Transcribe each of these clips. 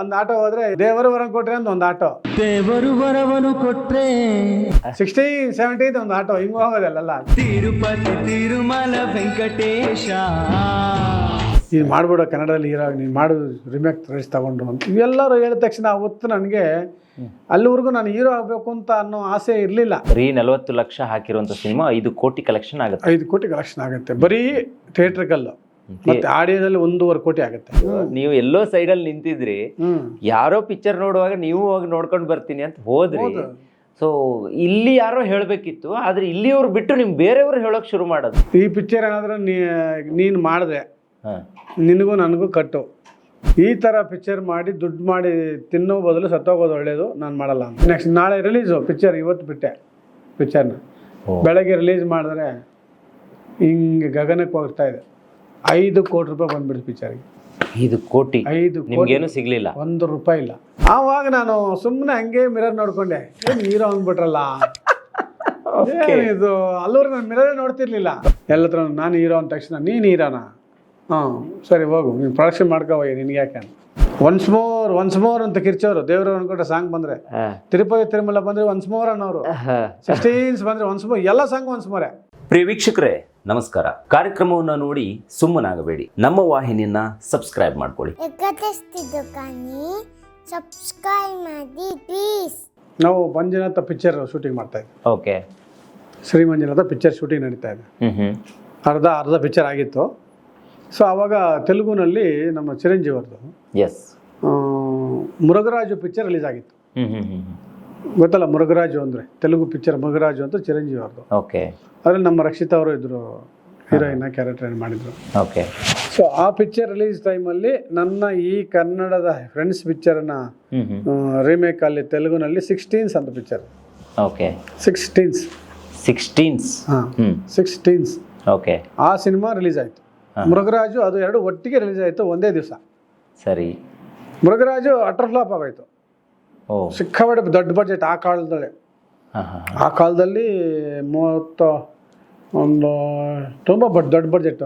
ಒಂದು ಆಟೋ ಹೋದ್ರೆ ದೇವರು ವರ ಕೊಟ್ರೆ ಅಂತ ಒಂದು ಆಟೋ. ದೇವರು ವರವನು ಕೊಟ್ರೆ. ಸಿಕ್ಸ್ಟೀನ್ ಸೆವೆಂಟೀನ್ ಒಂದು ಆಟೋ ಹಿಂಗ್ ಹೋಗೋದಲ್ಲ ತಿರುಪತಿ ತಿರುಮಲ ವೆಂಕಟೇಶ. ಇದು ಮಾಡ್ಬೇಡ ಕನ್ನಡದಲ್ಲಿ ಹೀರೋ ನೀನು ಮಾಡು ರಿಮೇಕ್ ರೈಸ್ ತಗೊಂಡು ಅಂತ. ಇವೆಲ್ಲರೂ ಹೇಳಿದ ತಕ್ಷಣ ಅವತ್ತು ನನಗೆ ಅಲ್ಲಿವರೆಗೂ ನಾನು ಹೀರೋ ಆಗಬೇಕು ಅಂತ ಅನ್ನೋ ಆಸೆ ಇರಲಿಲ್ಲ. ಬರೀ ನಲವತ್ತು ಲಕ್ಷ ಹಾಕಿರುವಂತ ಸಿನಿಮಾ ಐದು ಕೋಟಿ ಕಲೆಕ್ಷನ್ ಆಗುತ್ತೆ. ಐದು ಕೋಟಿ ಕಲೆಕ್ಷನ್ ಆಗುತ್ತೆ. ಬರೀ ಥಿಯೇಟ್ರಿಕಲ್ಲು ಮತ್ತೆ ಆಡಿಯೋದಲ್ಲಿ ಒಂದೂವರೆ ಕೋಟಿ ಆಗುತ್ತೆ. ನೀವು ಎಲ್ಲೋ ಸೈಡಲ್ಲಿ ನಿಂತಿದ್ರಿ ಯಾರೋ ಪಿಕ್ಚರ್ ನೋಡುವಾಗ ನೀವು ಹೋಗಿ ನೋಡ್ಕೊಂಡು ಬರ್ತೀನಿ ಅಂತ ಹೋದ್ರಿ. ಸೊ ಇಲ್ಲಿ ಯಾರೋ ಹೇಳಬೇಕಿತ್ತು ಆದ್ರೆ ಇಲ್ಲಿಯವ್ರು ಬಿಟ್ಟು ನಿಮ್ ಬೇರೆಯವರು ಹೇಳೋಕೆ ಶುರು ಮಾಡೋದು. ಈ ಪಿಕ್ಚರ್ ಏನಾದರೂ ನೀನು ಮಾಡಿದೆ. ನಿನಗೂ ನನಗೂ ಕಟ್ಟು. ಈ ಥರ ಪಿಕ್ಚರ್ ಮಾಡಿ ದುಡ್ಡು ಮಾಡಿ ತಿನ್ನೋ ಬದಲು ಸತ್ತೋಗೋದು ಒಳ್ಳೇದು ನಾನು ಮಾಡಲ್ಲ ನೆಕ್ಸ್ಟ್ ನಾಳೆ ರಿಲೀಸು ಪಿಕ್ಚರ್ ಇವತ್ತು ಬಿಟ್ಟೆ ಪಿಕ್ಚರ್ನ. ಬೆಳಗ್ಗೆ ರಿಲೀಸ್ ಮಾಡಿದ್ರೆ ಹಿಂಗೆ ಗಗನಕ್ಕೆ ಹೋಗ್ತಾ ಇದೆ. ಐದು ಕೋಟಿ ರೂಪಾಯಿ ಬಂದ್ಬಿಡ್ತು ಪಿಕ್ಚರ್ಗೆ. ಐದು ಕೋಟಿ. ಐದು ಏನು ನಿಮ್ಗೇನು ಸಿಗ್ಲಿಲ್ಲ? ಒಂದು ರೂಪಾಯಿ ಇಲ್ಲ. ಆವಾಗ ನಾನು ಸುಮ್ಮನೆ ಹಂಗೆ ಮಿರರ್ ನೋಡ್ಕೊಂಡೆ. ಏನು ಹೀರೋ ಅಂದ್ಬಿಟ್ರಲ್ಲ? ಇದು? ಅಲ್ಲೂರು ನಾನು ಮಿರರ್ ನೋಡ್ತಿರ್ಲಿಲ್ಲ. ಎಲ್ಲ ಹತ್ರ ನಾನು ಹೀರೋ ಅಂದ ತಕ್ಷಣ ನೀನು ಹೀರೋನಾ? ಹಾಂ ಸರಿ ಹೋಗು. ನೀನು ಪ್ರೊಡಕ್ಷನ್ ಮಾಡ್ಕೋ ಹೋಗಿ ನಿನ್ಗೆ ಯಾಕೆ ಅಂತ. ಒನ್ಸ್ ಮೋರ್ ಒನ್ಸ್ ಮೋರ್ ಅಂತ ಕಿರ್ಚೋರು. ದೇವರು ಅನ್ಕೊಂಡ್ರೆ ಸಾಂಗ್ ಬಂದ್ರೆ. ತಿರುಪತಿ ತಿರುಮಲ ಬಂದ್ರೆ ಒನ್ಸ್ ಮೋರ್ ಅನ್ನೋರು. ಸಿಕ್ಸ್ಟೀನ್ಸ್ ಬಂದ್ರೆ ಒನ್ಸ್ ಮೋರ್ ಎಲ್ಲ ಸಾಂಗ್ ಒನ್ಸ್ ಮೋರೆ ಪ್ರಿಯ ವೀಕ್ಷಕರೇ ನಮಸ್ಕಾರ. ಕಾರ್ಯಕ್ರಮವನ್ನು ನೋಡಿ ಸುಮ್ಮನಾಗಬೇಡಿ. ನಮ್ಮ ವಾಹಿನಿಯನ್ನ ಸಬ್ಸ್ಕ್ರೈಬ್ ಮಾಡ್ಕೊಳ್ಳಿ. ಸಬ್ಸ್ಕ್ರೈಬ್ ಮಾಡಿ ಪ್ಲೀಸ್ ನಾವು ಮಂಜುನಾಥ ಪಿಕ್ಚರ್ ಶೂಟಿಂಗ್ ಮಾಡ್ತಾ ಇದ್ವಿ. Okay Shri Manjunatha picture shooting ನಡೀತಾ ಇದೆ. ಅರ್ಧ ಅರ್ಧ ಪಿಕ್ಚರ್ ಆಗಿತ್ತು. ಸೊ ಆವಾಗ ತೆಲುಗುನಲ್ಲಿ ನಮ್ಮ ಚಿರಂಜೀವಿ ಅವ್ರದ್ದು ಎಸ್ ಮುರುಘರಾಜು ಪಿಕ್ಚರ್ ರಿಲೀಸ್ ಆಗಿತ್ತು. ಗೊತ್ತಲ್ಲ ಮುರುಘರಾಜು ಅಂದರೆ. ತೆಲುಗು ಪಿಕ್ಚರ್ ಮುರುಘರಾಜು ಅಂತ ಚಿರಂಜೀವಿ ಅವ್ರದ್ದು ಓಕೆ ಅದ್ರಲ್ಲಿ ನಮ್ಮ ರಕ್ಷಿತಾ ಅವರು ಇದ್ರು ಹೀರೋಯಿನ್ ಕ್ಯಾರೆಕ್ಟರ್ ಮಾಡಿದ್ರು. ಓಕೆ ಸೊ ಆ ಪಿಕ್ಚರ್ ರಿಲೀಸ್ ಟೈಮಲ್ಲಿ ನನ್ನ ಈ ಕನ್ನಡದ ಫ್ರೆಂಡ್ಸ್ ಹ್ಮ್ ರೀಮೇಕ್ ಅಲ್ಲಿ ತೆಲುಗುನಲ್ಲಿ ಸಿಕ್ಸ್ಟೀನ್ಸ್ ಅಂತ ಪಿಕ್ಚರ್ ಓಕೆ ಸಿಕ್ಸ್ಟೀನ್ಸ್ ಸಿಕ್ಸ್ಟೀನ್ಸ್ ಹಾಂ. ಸಿಕ್ಸ್ಟೀನ್ಸ್ ಓಕೆ ಆ ಸಿನಿಮಾ ರಿಲೀಸ್ ಆಯಿತು. ಮೃಗರಾಜು ಅದು ಎರಡು ಒಟ್ಟಿಗೆ ರಿಲೀಸ್ ಆಯಿತು ಒಂದೇ ದಿವಸ. ಸರಿ. ಮೃಗರಾಜು ಅಟರ್ ಫ್ಲಾಪ್ ಆಗೋಯ್ತು. ಸಿಕ್ಕಾಪಟ್ಟೆ ದೊಡ್ಡ ಬಜೆಟ್ ಆ ಕಾಲದಲ್ಲಿ. ಆ ಕಾಲದಲ್ಲಿ ಮೂವತ್ತು ಒಂದು ತುಂಬ ಬಟ್ ದೊಡ್ಡ ಬಡ್ಜೆಟ್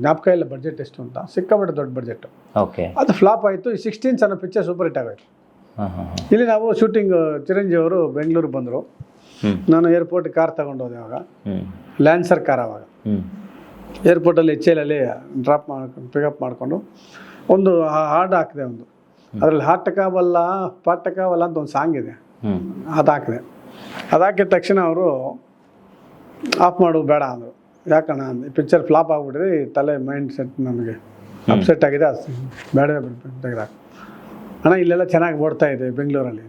ಜ್ಞಾಪಕ ಇಲ್ಲ ಬಡ್ಜೆಟ್ ಎಷ್ಟು ಅಂತ. ಸಿಕ್ಕಾಪಟ್ಟೆ ದೊಡ್ಡ ಬಡ್ಜೆಟ್ ಓಕೆ ಅದು ಫ್ಲಾಪ್ ಆಯಿತು ಈ ಸಿಕ್ಸ್ಟೀನ್ಸ್ ಅನ್ನೋ ಪಿಕ್ಚರ್ ಸೂಪರ್ ಹಿಟ್ ಆಗೋಯ್ತು. ಇಲ್ಲಿ ನಾವು ಶೂಟಿಂಗ್ ಚಿರಂಜೀವಿ ಅವರು ಬೆಂಗಳೂರಿಗೆ ಬಂದರು. ನಾನು ಏರ್ಪೋರ್ಟ್ ಕಾರ್ ತಗೊಂಡು ಹೋದೆ ಅವಾಗ. ಲ್ಯಾನ್ಸರ್ ಕಾರ್ ಅವಾಗ. ಏರ್ಪೋರ್ಟಲ್ಲಿ ಎಚ್ ಎಲ್ ಅಲ್ಲಿ ಡ್ರಾಪ್ ಮಾಡ್ಕೊಂಡು ಪಿಕಪ್ ಮಾಡಿಕೊಂಡು ಒಂದು ಹಾಡು ಹಾಕಿದೆ ಒಂದು. ಅದರಲ್ಲಿ ಹಾಟಕವಲ್ಲ ಪಾಟಕವಲ್ಲ ಅಂತ ಒಂದು ಸಾಂಗ್ ಇದೆ. ಅದು ಹಾಕಿದೆ. ಅದು ಹಾಕಿದ ತಕ್ಷಣ ಅವರು ಆಫ್ ಮಾಡು ಬೇಡ ಅಂದರು. ಯಾಕಣ್ಣ ಅಂದ್ರೆ ಪಿಕ್ಚರ್ ಫ್ಲಾಪ್ ಆಗ್ಬಿಟ್ರಿ ತಲೆ ಮೈಂಡ್ ಸೆಟ್ ನಮಗೆ ಅಪ್ಸೆಟ್ ಆಗಿದೆ ಅದು ಬೇಡ ತೆಗೆದಾಕ. ಅಣ್ಣ ಇಲ್ಲೆಲ್ಲ ಚೆನ್ನಾಗಿ ಓಡ್ತಾ ಇದೆ ಬೆಂಗಳೂರಲ್ಲಿ.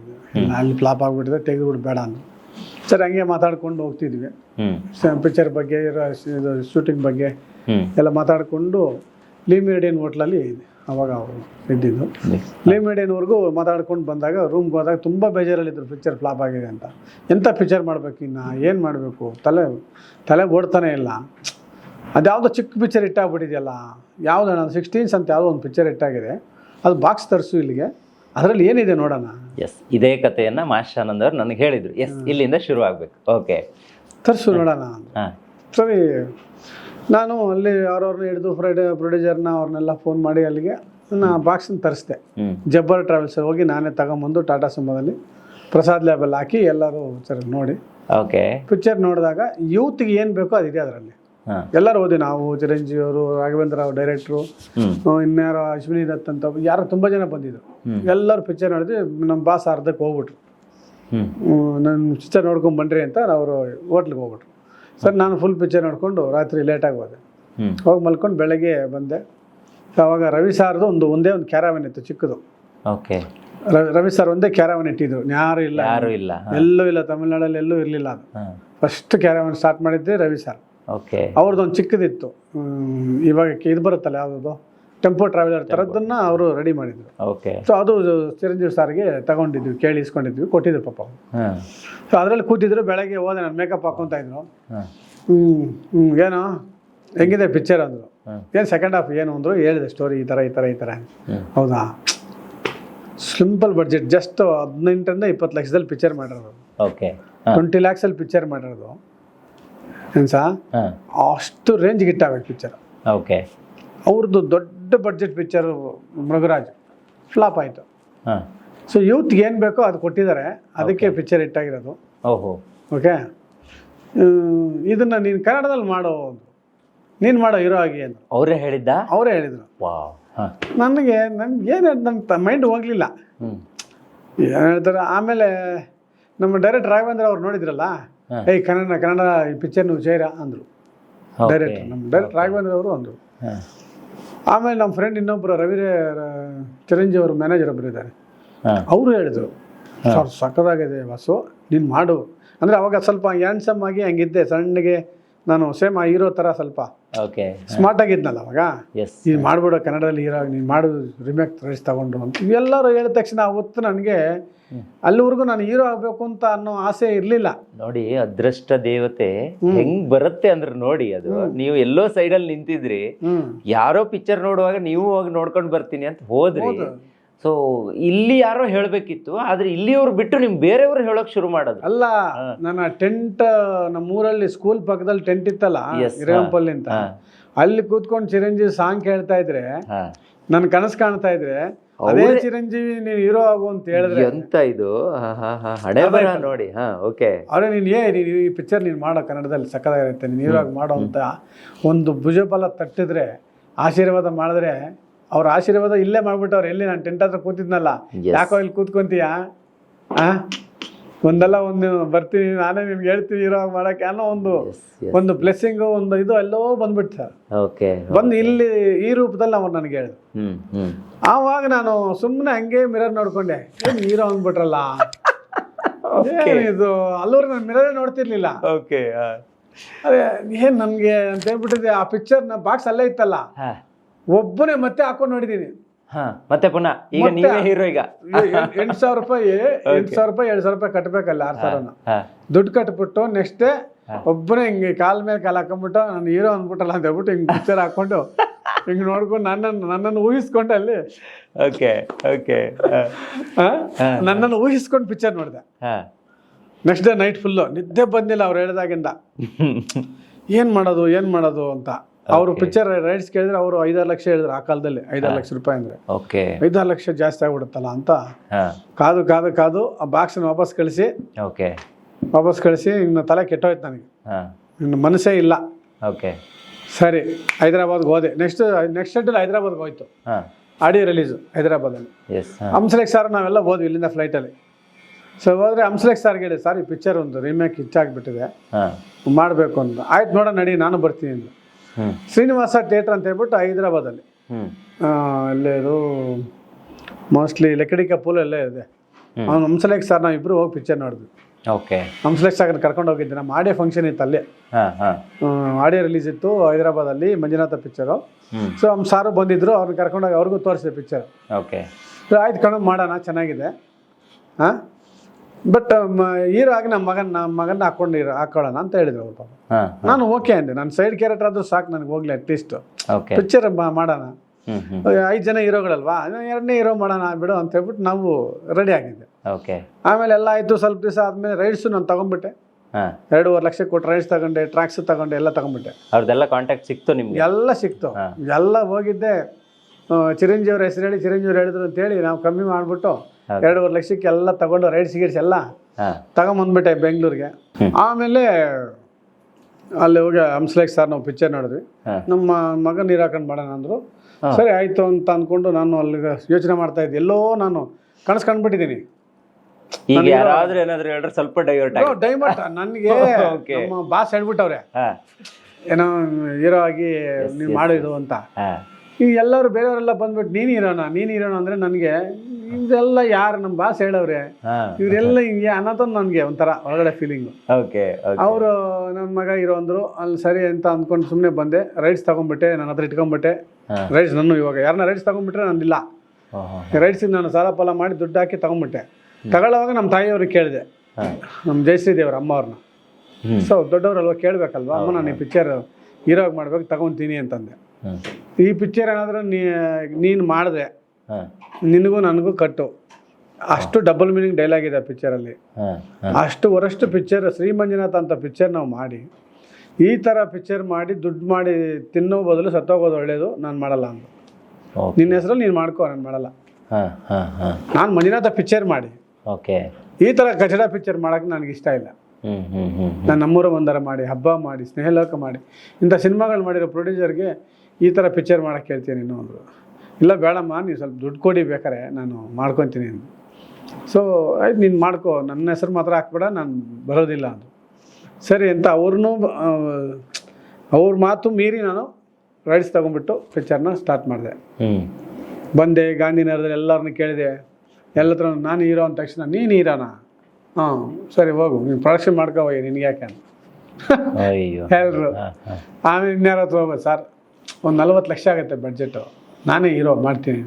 ಅಲ್ಲಿ ಫ್ಲಾಪ್ ಆಗಿಬಿಟ್ಟಿದೆ ತೆಗೆದುಬಿಟ್ಟು ಬೇಡ ಅಂದರು. ಸರ್ ಹಂಗೆ ಮಾತಾಡ್ಕೊಂಡು ಹೋಗ್ತಿದ್ವಿ. ಪಿಕ್ಚರ್ ಬಗ್ಗೆ ಶೂಟಿಂಗ್ ಬಗ್ಗೆ ಎಲ್ಲ ಮಾತಾಡಿಕೊಂಡು ಲೀ ಮೆರಿಡಿಯನ್ ಹೋಟ್ಲಲ್ಲಿ ಅವಾಗ ಅವರು ಇದ್ದಿದ್ದು ಲೀ ಮೆರಿಡಿಯನ್ವರೆಗೂ ಮಾತಾಡ್ಕೊಂಡು ಬಂದಾಗ ರೂಮ್ಗೆ ಹೋದಾಗ ತುಂಬ ಬೇಜಾರಲ್ಲಿದ್ದರು ಪಿಕ್ಚರ್ ಫ್ಲಾಪ್ ಆಗಿದೆ ಅಂತ. ಎಂಥ ಪಿಕ್ಚರ್ ಮಾಡಬೇಕು ಇನ್ನು? ಏನು ಮಾಡಬೇಕು? ತಲೆ ತಲೆ ಓಡ್ತಾನೆ ಇಲ್ಲ. ಅದ್ಯಾವುದೋ ಚಿಕ್ಕ ಪಿಕ್ಚರ್ ಇಟ್ಟಾಗ್ಬಿಟ್ಟಿದೆಯಲ್ಲ ಯಾವುದು ನಾನು ಸಿಕ್ಸ್ಟೀನ್ಸ್ ಅಂತ ಯಾವುದೋ ಒಂದು ಪಿಕ್ಚರ್ ಇಟ್ಟಾಗಿದೆ. ಅದು ಬಾಕ್ಸ್ ತರಿಸು ಇಲ್ಲಿಗೆ. ಅದರಲ್ಲಿ ಏನಿದೆ ನೋಡೋಣ? ಎಸ್ ಇದೇ ಕಥೆಯನ್ನು ಮಾಸ್ಟರ್ ಆನಂದ್ ಅವ್ರು ನನಗೆ ಹೇಳಿದರು. ಎಸ್ ಇಲ್ಲಿಂದ ಶುರು ಆಗಬೇಕು ಓಕೆ ತರಿಸು ನೋಡೋಣ ಸರಿ. ನಾನು ಅಲ್ಲಿ ಅವ್ರವ್ರನ್ನ ಹಿಡಿದು ಫ್ರೈಡೆ ಪ್ರೊಡ್ಯೂಸರ್ನ ಅವ್ರನ್ನೆಲ್ಲ ಫೋನ್ ಮಾಡಿ ಅಲ್ಲಿಗೆ ನಾ ಬಾಕ್ಸನ್ನ ತರಿಸ್ದೆ. ಜಬ್ಬರ್ ಟ್ರಾವೆಲ್ಸ್ ಹೋಗಿ ನಾನೇ ತಗೊಂಬಂದು ಟಾಟಾ ಸುಮೋದಲ್ಲಿ ಪ್ರಸಾದ್ ಲ್ಯಾಬಲ್ಲಿ ಹಾಕಿ ಎಲ್ಲರೂ ಸರಿ ನೋಡಿ. ಓಕೆ ಪಿಕ್ಚರ್ ನೋಡಿದಾಗ ಯೂತ್ಗೆ ಏನು ಬೇಕೋ ಅದಿದೆ ಅದರಲ್ಲಿ. ಎಲ್ಲರೂ ಓದಿ ನಾವು ಚಿರಂಜೀವಿ ಅವರು ರಾಘವೇಂದ್ರ ರಾವ್ ಡೈರೆಕ್ಟ್ರು ಇನ್ಯಾರು ಅಶ್ವಿನಿ ದತ್ ಅಂತ ಯಾರು ತುಂಬ ಜನ ಬಂದಿದ್ರು. ಎಲ್ಲರೂ ಪಿಕ್ಚರ್ ನೋಡಿದ್ವಿ ನಮ್ಮ ಬಾಸ್ ಅರ್ಧಕ್ಕೆ ಹೋಗ್ಬಿಟ್ರು. ನನ್ನ ಪಿಕ್ಚರ್ ನೋಡ್ಕೊಂಡು ಬನ್ರಿ ಅಂತ ಅವರು ಹೋಟ್ಲಿಗೆ ಹೋಗ್ಬಿಟ್ರು. ಸರ್ ನಾನು ಫುಲ್ ಪಿಕ್ಚರ್ ನೋಡಿಕೊಂಡು ರಾತ್ರಿ ಲೇಟಾಗಿ ಹೋದೆ. ಹೋಗಿ ಮಲ್ಕೊಂಡು ಬೆಳಗ್ಗೆ ಬಂದೆ. ಅವಾಗ ರವಿ ಸಾರ್ದು ಒಂದು ಒಂದೇ ಒಂದು ಕ್ಯಾರಾವನ್ ಇತ್ತು ಚಿಕ್ಕದು. ಓಕೆ. ರವಿ ಸರ್ ಒಂದೇ ಕ್ಯಾರಾವನ್ ಇಟ್ಟಿದ್ರು. ಯಾರು ಇಲ್ಲ. ಯಾರು ಇಲ್ಲ. ಎಲ್ಲೂ ಇಲ್ಲ ತಮಿಳ್ನಾಡಲ್ಲಿ ಎಲ್ಲೂ ಇರಲಿಲ್ಲ ಅದು. ಫಸ್ಟ್ ಕ್ಯಾರಾವನ್ ಸ್ಟಾರ್ಟ್ ಮಾಡಿದ್ದೆ ರವಿ ಸರ್. ಓಕೆ. ಅವ್ರದ್ದು ಒಂದು ಚಿಕ್ಕದಿತ್ತು ಇವಾಗ ಇದು ಬರುತ್ತಲ್ಲ ಯಾವುದದು? ಟೆಂಪೋ ಟ್ರಾವೆಲರ್ ತರದನ್ನ ಅವರು ರೆಡಿ ಮಾಡಿದ್ರು. ಓಕೆ ಸೊ ಅದು ಚಿರಂಜೀವಿ ಸಾರಿಗೆ ತಗೊಂಡಿದ್ವಿ ಕೇಳಿ ಇಸ್ಕೊಂಡಿದ್ವಿ ಕೊಟ್ಟಿದ್ರು ಪಾಪ ಸೊ ಅದರಲ್ಲಿ ಕೂತಿದ್ರು ಬೆಳಗ್ಗೆ ಹೋದೆ ನಾನು ಮೇಕಪ್ ಹಾಕೊತಾ ಇದ್ರು. ಹ್ಞೂ ಹ್ಞೂ ಏನೋ? ಹೆಂಗಿದೆ ಪಿಕ್ಚರ್ ಅಂದರು. ಏನು ಸೆಕೆಂಡ್ ಹಾಫ್ ಏನು ಅಂದರು ಹೇಳಿದೆ ಸ್ಟೋರಿ ಈ ಥರ ಈ ಥರ ಈ ಥರ ಹೌದಾ? ಸಿಂಪಲ್ ಬಡ್ಜೆಟ್ ಜಸ್ಟ್ ಹದಿನೆಂಟರಿಂದ ಇಪ್ಪತ್ತು ಲಕ್ಷದಲ್ಲಿ ಪಿಕ್ಚರ್ ಮಾಡಿರೋದು. ಓಕೆ ಟ್ವೆಂಟಿ ಲ್ಯಾಕ್ಸಲ್ಲಿ ಪಿಕ್ಚರ್ ಮಾಡಿರೋದು. ಏನು ಸಾ? ಅಷ್ಟು ರೇಂಜ್ಗೆ ಇಟ್ಟಾಗಬೇಕು ಪಿಕ್ಚರ್ ಓಕೆ ಅವ್ರದ್ದು ದೊಡ್ಡ ಬಡ್ಜೆಟ್ ಪಿಕ್ಚರ್ ಮೃಗರಾಜ್. ಫ್ಲಾಪ್ ಆಯಿತು. ಸೊ ಯೂತ್ಗೆ ಏನು ಬೇಕೋ ಅದು ಕೊಟ್ಟಿದ್ದಾರೆ. ಅದಕ್ಕೆ ಪಿಕ್ಚರ್ ಇಟ್ಟಾಗಿರೋದು ಓಹೋ. ಓಕೆ ಇದನ್ನು ನೀನು ಕನ್ನಡದಲ್ಲಿ ಮಾಡೋ ನೀನು ಮಾಡೋ ಹೀರೋ ಆಗಿ ಅಂತ ಅವರೇ ಹೇಳಿದ್ದ? ಅವರೇ ಹೇಳಿದರು. ನನಗೆ ನನಗೆ ಏನು ನನ್ನ ಮೈಂಡ್ ಹೋಗಲಿಲ್ಲ. ಏನು ಹೇಳ್ತಾರೆ ಆಮೇಲೆ ನಮ್ಮ ಡೈರೆಕ್ಟ್ ರಾಘವೇಂದ್ರ ಅವ್ರು ನೋಡಿದ್ರಲ್ಲ. ಏಯ್ ಕನ್ನಡ ಕನ್ನಡ ಈ ಪಿಕ್ಚರ್ ನೀವು ಸೇರ ಅಂದರು. ಡೈರೆಕ್ಟ್ ನಮ್ಮ ಡೈರೆಕ್ಟ್ ರಾಘವೇಂದ್ರ ಅವರು ಅಂದರು. ಹಾ. ಆಮೇಲೆ ನಮ್ಮ ಫ್ರೆಂಡ್ ಇನ್ನೊಬ್ಬರು ರವಿ ಚಿರಂಜೀವಿ ಅವರು ಮ್ಯಾನೇಜರ್ ಒಬ್ಬರು ಇದ್ದಾರೆ. ಅವರು ಹೇಳಿದರು ಸರ್ ಸಕ್ಕದಾಗಿದೆ ವಾಸು ನೀನು ಮಾಡು. ಅಂದರೆ ಅವಾಗ ಸ್ವಲ್ಪ ಹ್ಯಾಂಡ್ಸಮ್ ಆಗಿ ಹಂಗಿದ್ದೆ ಸಣ್ಣಗೆ ನಾನು ಸೇಮ್ ಆ ಹೀರೋ ಥರ ಸ್ವಲ್ಪ. ಓಕೆ ಸ್ಮಾರ್ಟ್ ಆಗಿದ್ನಲ್ಲ ಅವಾಗ? ಎಸ್ ನೀನು ಮಾಡ್ಬಿಡು ಕನ್ನಡದಲ್ಲಿ ಹೀರೋ ನೀನು ಮಾಡು ರಿಮೇಕ್ ರೈಸ್ ತಗೊಂಡು ಅಂತ. ಇವೆಲ್ಲರೂ ಹೇಳಿದ ತಕ್ಷಣ ಅವತ್ತು ನನಗೆ ಅಲ್ಲಿವರೆಗೂ ನಾನು ಹೀರೋ ಆಗಬೇಕು ಅಂತ ಅನ್ನೋ ಆಸೆ ಇರಲಿಲ್ಲ. ನೋಡಿ ಅದೃಷ್ಟ ದೇವತೆ ಹೆಂಗ್ ಬರುತ್ತೆ ಅಂದ್ರೆ ನೋಡಿ ಅದು. ನೀವು ಎಲ್ಲೋ ಸೈಡಲ್ಲಿ ನಿಂತಿದ್ರಿ ಯಾರೋ ಪಿಕ್ಚರ್ ನೋಡುವಾಗ ನೀವು ಹೋಗಿ ನೋಡ್ಕೊಂಡು ಬರ್ತೀನಿ ಅಂತ ಹೋದ್ರಿ. ಸೊ ಇಲ್ಲಿ ಯಾರೋ ಹೇಳಬೇಕಿತ್ತು ಆದ್ರೆ ಇಲ್ಲಿಯವ್ರು ಬಿಟ್ಟು ನಿಮ್ ಬೇರೆಯವರು ಹೇಳೋಕೆ ಶುರು ಮಾಡೋದು. ಅಲ್ಲ ನನ್ನ ಟೆಂಟ್ ನಮ್ಮ ಊರಲ್ಲಿ ಸ್ಕೂಲ್ ಪಕ್ಕದಲ್ಲಿ ಟೆಂಟ್ ಇತ್ತಲ್ಲ Yes, ಅಂತ. ಅಲ್ಲಿ ಕೂತ್ಕೊಂಡು ಚಿರಂಜೀವಿ ಸಾಂಗ್ ಕೇಳ್ತಾ ಇದ್ರೆ ನನ್ ಕನಸು ಕಾಣ್ತಾ ಇದ್ರೆ ಅದೇ ಚಿರಂಜೀವಿ ನೀನ್ ಹೀರೋ ಆಗು ಅಂತ ಹೇಳಿದ್ರೆ ಎಂತ ಇದು? ಹಣೆ ಬರ ನೋಡಿ. ಹಾ ಓಕೆ ಅವ್ರೆ ನೀನ್ ಏ ನೀನ್ ಈ ಪಿಕ್ಚರ್ ನೀನ್ ಮಾಡೋ ಕನ್ನಡದಲ್ಲಿ ಸಕ್ಕದಾಗಿರುತ್ತೆ ನೀನ್ ಹೀರೋ ಆಗಿ ಮಾಡೋ ಅಂತ. ಒಂದು ಭುಜಬಲ ತಟ್ಟಿದ್ರೆ ಆಶೀರ್ವಾದ ಮಾಡಿದ್ರೆ ಅವ್ರ ಆಶೀರ್ವಾದ ಇಲ್ಲೇ ಮಾಡ್ಬಿಟ್ಟವ್ರು. ಎಲ್ಲಿ ನಾನು ಟೆಂಟ್ ಹತ್ರ ಕೂತಿದ್ನಲ್ಲ? ಯಾಕೋ ಇಲ್ಲಿ ಕೂತ್ಕೊಂತೀಯಾ? ಆ? ಒಂದಲ್ಲ ಒಂದು ಬರ್ತೀನಿ ನಾನೇ ನಿಮ್ಗೆ ಹೇಳ್ತೀನಿ ಹೀರೋ ಮಾಡೋಕೆ ಮಾಡಕ್ಕೆ ಅನ್ನೋ ಒಂದು ಒಂದು ಬ್ಲೆಸ್ಸಿಂಗು ಒಂದು ಇದು ಎಲ್ಲೋ ಬಂದ್ಬಿಟ್ಟು ಸರ್. ಓಕೆ ಬಂದು ಇಲ್ಲಿ ಈ ರೂಪದಲ್ಲಿ ಅವ್ರು ನನಗೆ ಹೇಳಿದ್ರು. ಆವಾಗ ನಾನು ಸುಮ್ಮನೆ ಹಂಗೆ ಮಿರರ್ ನೋಡ್ಕೊಂಡೆ. ಏನು ಹೀರೋ ಅಂದ್ಬಿಟ್ರಲ್ಲ? ಇದು? ಅಲ್ಲೂರು ನಾನು ಮಿರರೇ ನೋಡ್ತಿರ್ಲಿಲ್ಲ. ಓಕೆ ಅದೇ ಏನ್ ನನ್ಗೆ ಅಂತ ಹೇಳ್ಬಿಟ್ಟಿದೆ ಆ ಪಿಕ್ಚರ್ನ ಬಾಕ್ಸ್ ಅಲ್ಲೇ ಇತ್ತಲ್ಲ? ಒಬ್ಬನೇ ಮತ್ತೆ ಹಾಕೊಂಡು ನೋಡಿದೀನಿ. ಹಾ ಮತ್ತೆ ಪುನಃ ಈಗ ಮತ್ತೆ- ನೀವೇ ಹೀರೋ ಈಗ. ಎಂಟು ಸಾವಿರ ರೂಪಾಯಿ ಎಂಟು ಸಾವಿರ ರೂಪಾಯಿ ಎರಡು ಸಾವಿರ ರೂಪಾಯಿ ಕಟ್ಟಬೇಕಲ್ಲ ಆರು ಸಾವಿರನ. ಹಾ. ದುಡ್ಡು ಕಟ್ಬಿಟ್ಟು ನೆಕ್ಸ್ಟ್ ಒಬ್ಬನೇ ಹಿಂಗೆ ಕಾಲ್ ಮೇಲೆ ಕಾಲ್ ಹಾಕೊಂಡ್ಬಿಟ್ಟು ನಾನು ಹೀರೋ ಅಂದ್ಬಿಟ್ಟಲ್ಲ ಅಂತ ಹೇಳ್ಬಿಟ್ಟು ಹಿಂಗೆ ಪಿಕ್ಚರ್ ಹಾಕೊಂಡು ಹಿಂಗೆ ನೋಡ್ಕೊಂಡು ನನ್ನನ್ನು ನನ್ನನ್ನು ಊಹಿಸ್ಕೊಂಡು ಅಲ್ಲಿ. ಓಕೆ ಓಕೆ ಆ, ನನ್ನನ್ನು ಊಹಿಸ್ಕೊಂಡು ಪಿಕ್ಚರ್ ನೋಡಿದೆ. ಹಾ. ನೆಕ್ಸ್ಟ್ ಡೇ ನೈಟ್ ಫುಲ್ಲು ನಿದ್ದೆ ಬಂದಿಲ್ಲ ಅವ್ರು ಹೇಳಿದಾಗಿಂದ. ಏನು ಮಾಡೋದು ಏನು ಮಾಡೋದು ಅಂತ. ಅವರು ಪಿಕ್ಚರ್ ರೈಟ್ಸ್ ಕೇಳಿದ್ರೆ ಅವರು ಐದಾರು ಲಕ್ಷ ಹೇಳಿದ್ರು ಆ ಕಾಲದಲ್ಲಿ. ಐದಾರು ಲಕ್ಷ ರೂಪಾಯಿ ಅಂದ್ರೆ. ಓಕೆ ಐದಾರು ಲಕ್ಷ ಜಾಸ್ತಿ ಆಗ್ಬಿಡುತ್ತಲ್ಲ ಅಂತ. ಕಾದು ಕಾದು ಕಾದು ಆ ಬಾಕ್ಸ್ ವಾಪಸ್ ಕಳಿಸಿ. ಓಕೆ ವಾಪಸ್ ಕಳಿಸಿ ಇನ್ನು ತಲೆ ಕೆಟ್ಟೋಯ್ತು ನನಗೆ. ಇನ್ನು ಮನಸ್ಸೇ ಇಲ್ಲ. ಓಕೆ ಸರಿ ಹೈದರಾಬಾದ್ಗೆ ಹೋದೆ. ನೆಕ್ಸ್ಟ್ ನೆಕ್ಸ್ಟ್ ಶೆಡ್ಯೂಲ್ ಹೈದರಾಬಾದ್ಗೆ ಹೋಯ್ತು. ಆಡಿಯೋ ರಿಲೀಸ್ ಹೈದರಾಬಾದಲ್ಲಿ ಹಂಸಲೇಖ್ ಸರ್ ನಾವೆಲ್ಲ ಹೋದ್ವಿ ಇಲ್ಲಿಂದ ಫ್ಲೈಟಲ್ಲಿ ಸೊ ಹೋದ್ರೆ ಹಂಸಲೇಖ್ ಸರ್ಗೆ ಹೇಳಿ ಸರ್ ಈ ಪಿಕ್ಚರ್ ಒಂದು ರೀಮೇಕ್ ಹಿಚ್ಚಾಗ್ಬಿಟ್ಟಿದೆ ಮಾಡಬೇಕು ಅಂತ. ಆಯ್ತು ನೋಡೋಣ ನಡಿ ನಾನು ಬರ್ತೀನಿ ಅಂತ ಶ್ರೀನಿವಾಸ ಥಿಯೇಟರ್ ಅಂತ ಹೇಳ್ಬಿಟ್ಟು ಹೈದರಾಬಾದಲ್ಲಿ. ಅಲ್ಲೇ ಇದು ಮೋಸ್ಟ್ಲಿ ಲೆಕ್ಕಡಿ ಕಪೂಲ್ ಎಲ್ಲ ಇದೆ. ಅವ್ನು ಹಂಸಲೇಖ್ ಸರ್ ನಾವು ಇಬ್ಬರು ಹೋಗಿ ಪಿಕ್ಚರ್ ನೋಡಿದ್ವಿ. ಓಕೆ. ಹಂಸಲೇಖ್ ಸರ್ ಕರ್ಕೊಂಡು ಹೋಗಿದ್ದೆ. ನಮ್ಮ ಆಡಿಯೋ ಫಂಕ್ಷನ್ ಇತ್ತು ಅಲ್ಲೇ. ಆಡಿಯೋ ರಿಲೀಸ್ ಇತ್ತು ಹೈದರಾಬಾದಲ್ಲಿ ಮಂಜುನಾಥ ಪಿಕ್ಚರು ಸೊ ನಮ್ಮ ಸಾರು ಬಂದಿದ್ರು ಅವ್ರನ್ನ ಕರ್ಕೊಂಡೋಗಿ ಅವ್ರಿಗೂ ತೋರಿಸಿದೆ ಪಿಕ್ಚರ್ ಓಕೆ. ಆಯ್ತು ಕಣ್ಣು ಮಾಡೋಣ ಚೆನ್ನಾಗಿದೆ. ಹಾಂ ಬಟ್ ಹೀರೋ ಆಗಿ ನಮ್ಮ ಮಗನ ನಮ್ಮ ಮಗನ ಹಾಕೊಂಡು ಹಾಕೊಳ್ಳೋಣ ಅಂತ ಹೇಳಿದ್ರು ಅವ್ರ ಪಾಪ. ನಾನು ಓಕೆ ಅಂದೆ. ನಾನು ಸೈಡ್ ಕ್ಯಾರೆಕ್ಟರ್ ಆದ್ರೂ ಸಾಕು ನನಗೆ ಹೋಗ್ಲಿ ಅಟ್ಲೀಸ್ಟ್ ಪಿಕ್ಚರ್ ಮಾಡೋಣ. ಐದು ಜನ ಹೀರೋಗಳಲ್ವಾ? ಎರಡನೇ ಹೀರೋ ಮಾಡೋಣ ಬಿಡು ಅಂತ ಹೇಳ್ಬಿಟ್ಟು ನಾವು ರೆಡಿ ಆಗಿದ್ದೆ. ಆಮೇಲೆ ಎಲ್ಲ ಆಯಿತು ಸ್ವಲ್ಪ ದಿವಸ ಆದ್ಮೇಲೆ ರೈಡ್ಸು ನಾನು ತಗೊಂಡ್ಬಿಟ್ಟೆ ಎರಡೂವರೆ ಲಕ್ಷ ಕೊಟ್ಟು ರೈಡ್ಸ್ ತಗೊಂಡೆ ಟ್ರ್ಯಾಕ್ಸ್ ತಗೊಂಡೆ ಎಲ್ಲ ತಗೊಂಡ್ಬಿಟ್ಟೆ ಅವ್ರದ್ದೆಲ್ಲ ಕಾಂಟ್ಯಾಕ್ಟ್ ಸಿಕ್ತು ನಿಮ್ಗೆ? ಎಲ್ಲ ಸಿಕ್ತು. ಎಲ್ಲ ಹೋಗಿದ್ದೆ. ಚಿರಂಜೀವ್ರ ಚಿರಂಜೀವಿ ಹೆಸರು ಹೇಳಿ ಚಿರಂಜೀವ್ರು ಹೇಳಿದ್ರು ಹೇಳಿದ್ರು ಅಂತೇಳಿ ನಾವು ಕಮ್ಮಿ ಮಾಡಿಬಿಟ್ಟು. ಎರಡೂವರೆ ಲಕ್ಷಕ್ಕೆ ಎಲ್ಲ ತಗೊಂಡು ರೈಡ್ಸ್ ಗೀಡ್ಸ್ ಎಲ್ಲ ತಗೊಂಬಂದ್ಬಿಟ್ಟೆ ಬೆಂಗಳೂರಿಗೆ. ಆಮೇಲೆ ಅಲ್ಲಿ ಹೋಗಿ ಹಂಸಲೇಖ್ ಸರ್ ನಾವು ಪಿಕ್ಚರ್ ನೋಡಿದ್ವಿ. ನಮ್ಮ ಮಗ ನೀರು ಹಾಕೊಂಡು ಮಾಡೋಣ ಅಂದರು. ಸರಿ ಆಯಿತು ಅಂತ ಅಂದ್ಕೊಂಡು ನಾನು ಅಲ್ಲಿಗೆ ಯೋಚನೆ ಮಾಡ್ತಾ ಇದ್ದೆ. ಎಲ್ಲೋ ನಾನು ಕನಸು ಕಂಡ್ಬಿಟ್ಟಿದ್ದೀನಿ. ಈಗ ಯಾರಾದ್ರೂ ಏನಾದ್ರು ಹೇಳಿದ್ರೆ ಸ್ವಲ್ಪ ಡೈವರ್ಟ್ ಡೈಮಂಡ್ ನನಗೆ. ನಮ್ಮ ಬಾಸ್ ಹೇಳ್ಬಿಟ್ಟವ್ರೆ. ಏನೋ ಹೀರೋ ಆಗಿ ನೀವು ಮಾಡಿದ್ರು ಅಂತ. ಹಾ ಈ ಎಲ್ಲರೂ ಬೇರೆಯವರೆಲ್ಲ ಬಂದ್ಬಿಟ್ಟು ನೀನು ಇರೋಣ ನೀನು ಇರೋಣ ಅಂದರೆ ನನಗೆ ಇದೆಲ್ಲ ಯಾರು ನಮ್ಮ ಬಾಸ್ ಹೇಳವ್ರೆ? ಇವರೆಲ್ಲ ಹಿಂಗೆ ಅನ್ನೋದೊಂದು ನನಗೆ ಒಂಥರ ಒಳಗಡೆ ಫೀಲಿಂಗು ಓಕೆ ಅವರು ನನ್ನ ಮಗ ಇರೋ ಅಂದರು ಅಲ್ಲಿ ಸರಿ ಅಂತ ಅಂದ್ಕೊಂಡು ಸುಮ್ಮನೆ ಬಂದೆ. ರೈಡ್ಸ್ ತಗೊಂಡ್ಬಿಟ್ಟೆ ನನ್ನ ಹತ್ರ ಇಟ್ಕೊಂಡ್ಬಿಟ್ಟೆ. ರೈಡ್ಸ್ ನಾನು ಇವಾಗ. ಯಾರನ್ನ ರೈಡ್ಸ್ ತಗೊಂಡ್ಬಿಟ್ರೆ ನಾನು ಇಲ್ಲ ರೈಡ್ಸಿಗೆ ನಾನು ಸಾಲ ಪಾಲ ಮಾಡಿ ದುಡ್ಡು ಹಾಕಿ ತಗೊಂಡ್ಬಿಟ್ಟೆ. ತಗೊಳ್ಳೋವಾಗ ನಮ್ಮ ತಾಯಿಯವ್ರಿಗೆ ಕೇಳಿದೆ. ನಮ್ಮ ಜಯಶ್ರೀ ದೇವ್ರ ಅಮ್ಮ ಅವ್ರನ್ನ. ಸೊ ದೊಡ್ಡವರಲ್ವ ಕೇಳಬೇಕಲ್ವಾ? ಅಮ್ಮ ನಾನು ಈ ಪಿಕ್ಚರ್ ಹೀರೋಗಿ ಮಾಡ್ಬೇಕು ತಗೊತೀನಿ ಅಂತಂದೆ. ಈ ಪಿಕ್ಚರ್ ಏನಾದರೂ ನೀ ನೀನು ಮಾಡಿದೆ ನಿನಗೂ ನನಗೂ ಕಟ್ಟು. ಅಷ್ಟು ಡಬಲ್ ಮೀನಿಂಗ್ ಡೈಲಾಗ್ ಇದೆ ಆ ಪಿಕ್ಚರಲ್ಲಿ ಅಷ್ಟು ವರಷ್ಟು ಪಿಕ್ಚರ್ ಶ್ರೀ ಮಂಜುನಾಥ ಅಂತ ಪಿಕ್ಚರ್ ನಾವು ಮಾಡಿ ಈ ಥರ ಪಿಕ್ಚರ್ ಮಾಡಿ ದುಡ್ಡು ಮಾಡಿ ತಿನ್ನೋ ಬದಲು ಸತ್ತೋಗೋದು ಒಳ್ಳೇದು ನಾನು ಮಾಡಲ್ಲ ಅಂತ ನಿನ್ನ ಹೆಸರಲ್ಲಿ ನೀನು ಮಾಡ್ಕೋ ನಾನು ಮಾಡಲ್ಲ. ನಾನು ಮಂಜುನಾಥ ಪಿಕ್ಚರ್ ಮಾಡಿ. ಓಕೆ ಈ ಥರ ಕಚಡ ಪಿಕ್ಚರ್ ಮಾಡೋಕ್ಕೆ ನನಗೆ ಇಷ್ಟ ಇಲ್ಲ. ನಾನು ನಮ್ಮೂರ ಒಂದರ ಮಾಡಿ ಹಬ್ಬ ಮಾಡಿ ಸ್ನೇಹಲೋಕ ಮಾಡಿ ಇಂಥ ಸಿನಿಮಾಗಳು ಮಾಡಿರೋ ಪ್ರೊಡ್ಯೂಸರ್ಗೆ ಈ ಥರ ಪಿಕ್ಚರ್ ಮಾಡೋಕ್ಕೆ ಹೇಳ್ತೀನಿ ಇನ್ನೂ ಅಂದರು ಇಲ್ಲ ಬೇಡಮ್ಮ ನೀವು ಸ್ವಲ್ಪ ದುಡ್ಡು ಕೊಡಿ ಬೇಕಾರೆ ನಾನು ಮಾಡ್ಕೊತೀನಿ ಅಂದರು ಸೊ ಆಯ್ತು ನೀನು ಮಾಡ್ಕೊ. ನನ್ನ ಹೆಸರು ಮಾತ್ರ ಹಾಕ್ಬೇಡ ನಾನು ಬರೋದಿಲ್ಲ ಅಂದರು ಸರಿ ಅಂತ ಅವ್ರನ್ನೂ ಅವ್ರ ಮಾತು ಮೀರಿ ನಾನು ರೈಟ್ಸ್ ತೊಗೊಂಡ್ಬಿಟ್ಟು ಪಿಕ್ಚರ್ನ ಸ್ಟಾರ್ಟ್ ಮಾಡಿದೆ. ಬಂದೆ ಗಾಂಧಿನಗರದಲ್ಲಿ ಎಲ್ಲರನ್ನ ಕೇಳಿದೆ. ಎಲ್ಲ ಹತ್ರ ನಾನು ಹೀರೋ ಅಂದ ತಕ್ಷಣ ನೀನು ಹೀರೋನಾ ಹಾಂ ಸರಿ ಹೋಗು. ನೀನು ಪ್ರೊಡಕ್ಷನ್ ಮಾಡ್ಕೋ ಹೋಗಿ ನಿನಗೆ ಯಾಕೆ ಅಂತ. ಹಾ ಆಮೇಲೆ ಇನ್ಯಾರ ಹತ್ರ ಹೋಗೋದು ಸರ್. ಒಂದು ನಲ್ವತ್ತು ಲಕ್ಷ ಆಗುತ್ತೆ ಬಡ್ಜೆಟು ನಾನೇ ಹೀರೋ ಮಾಡ್ತೀನಿ.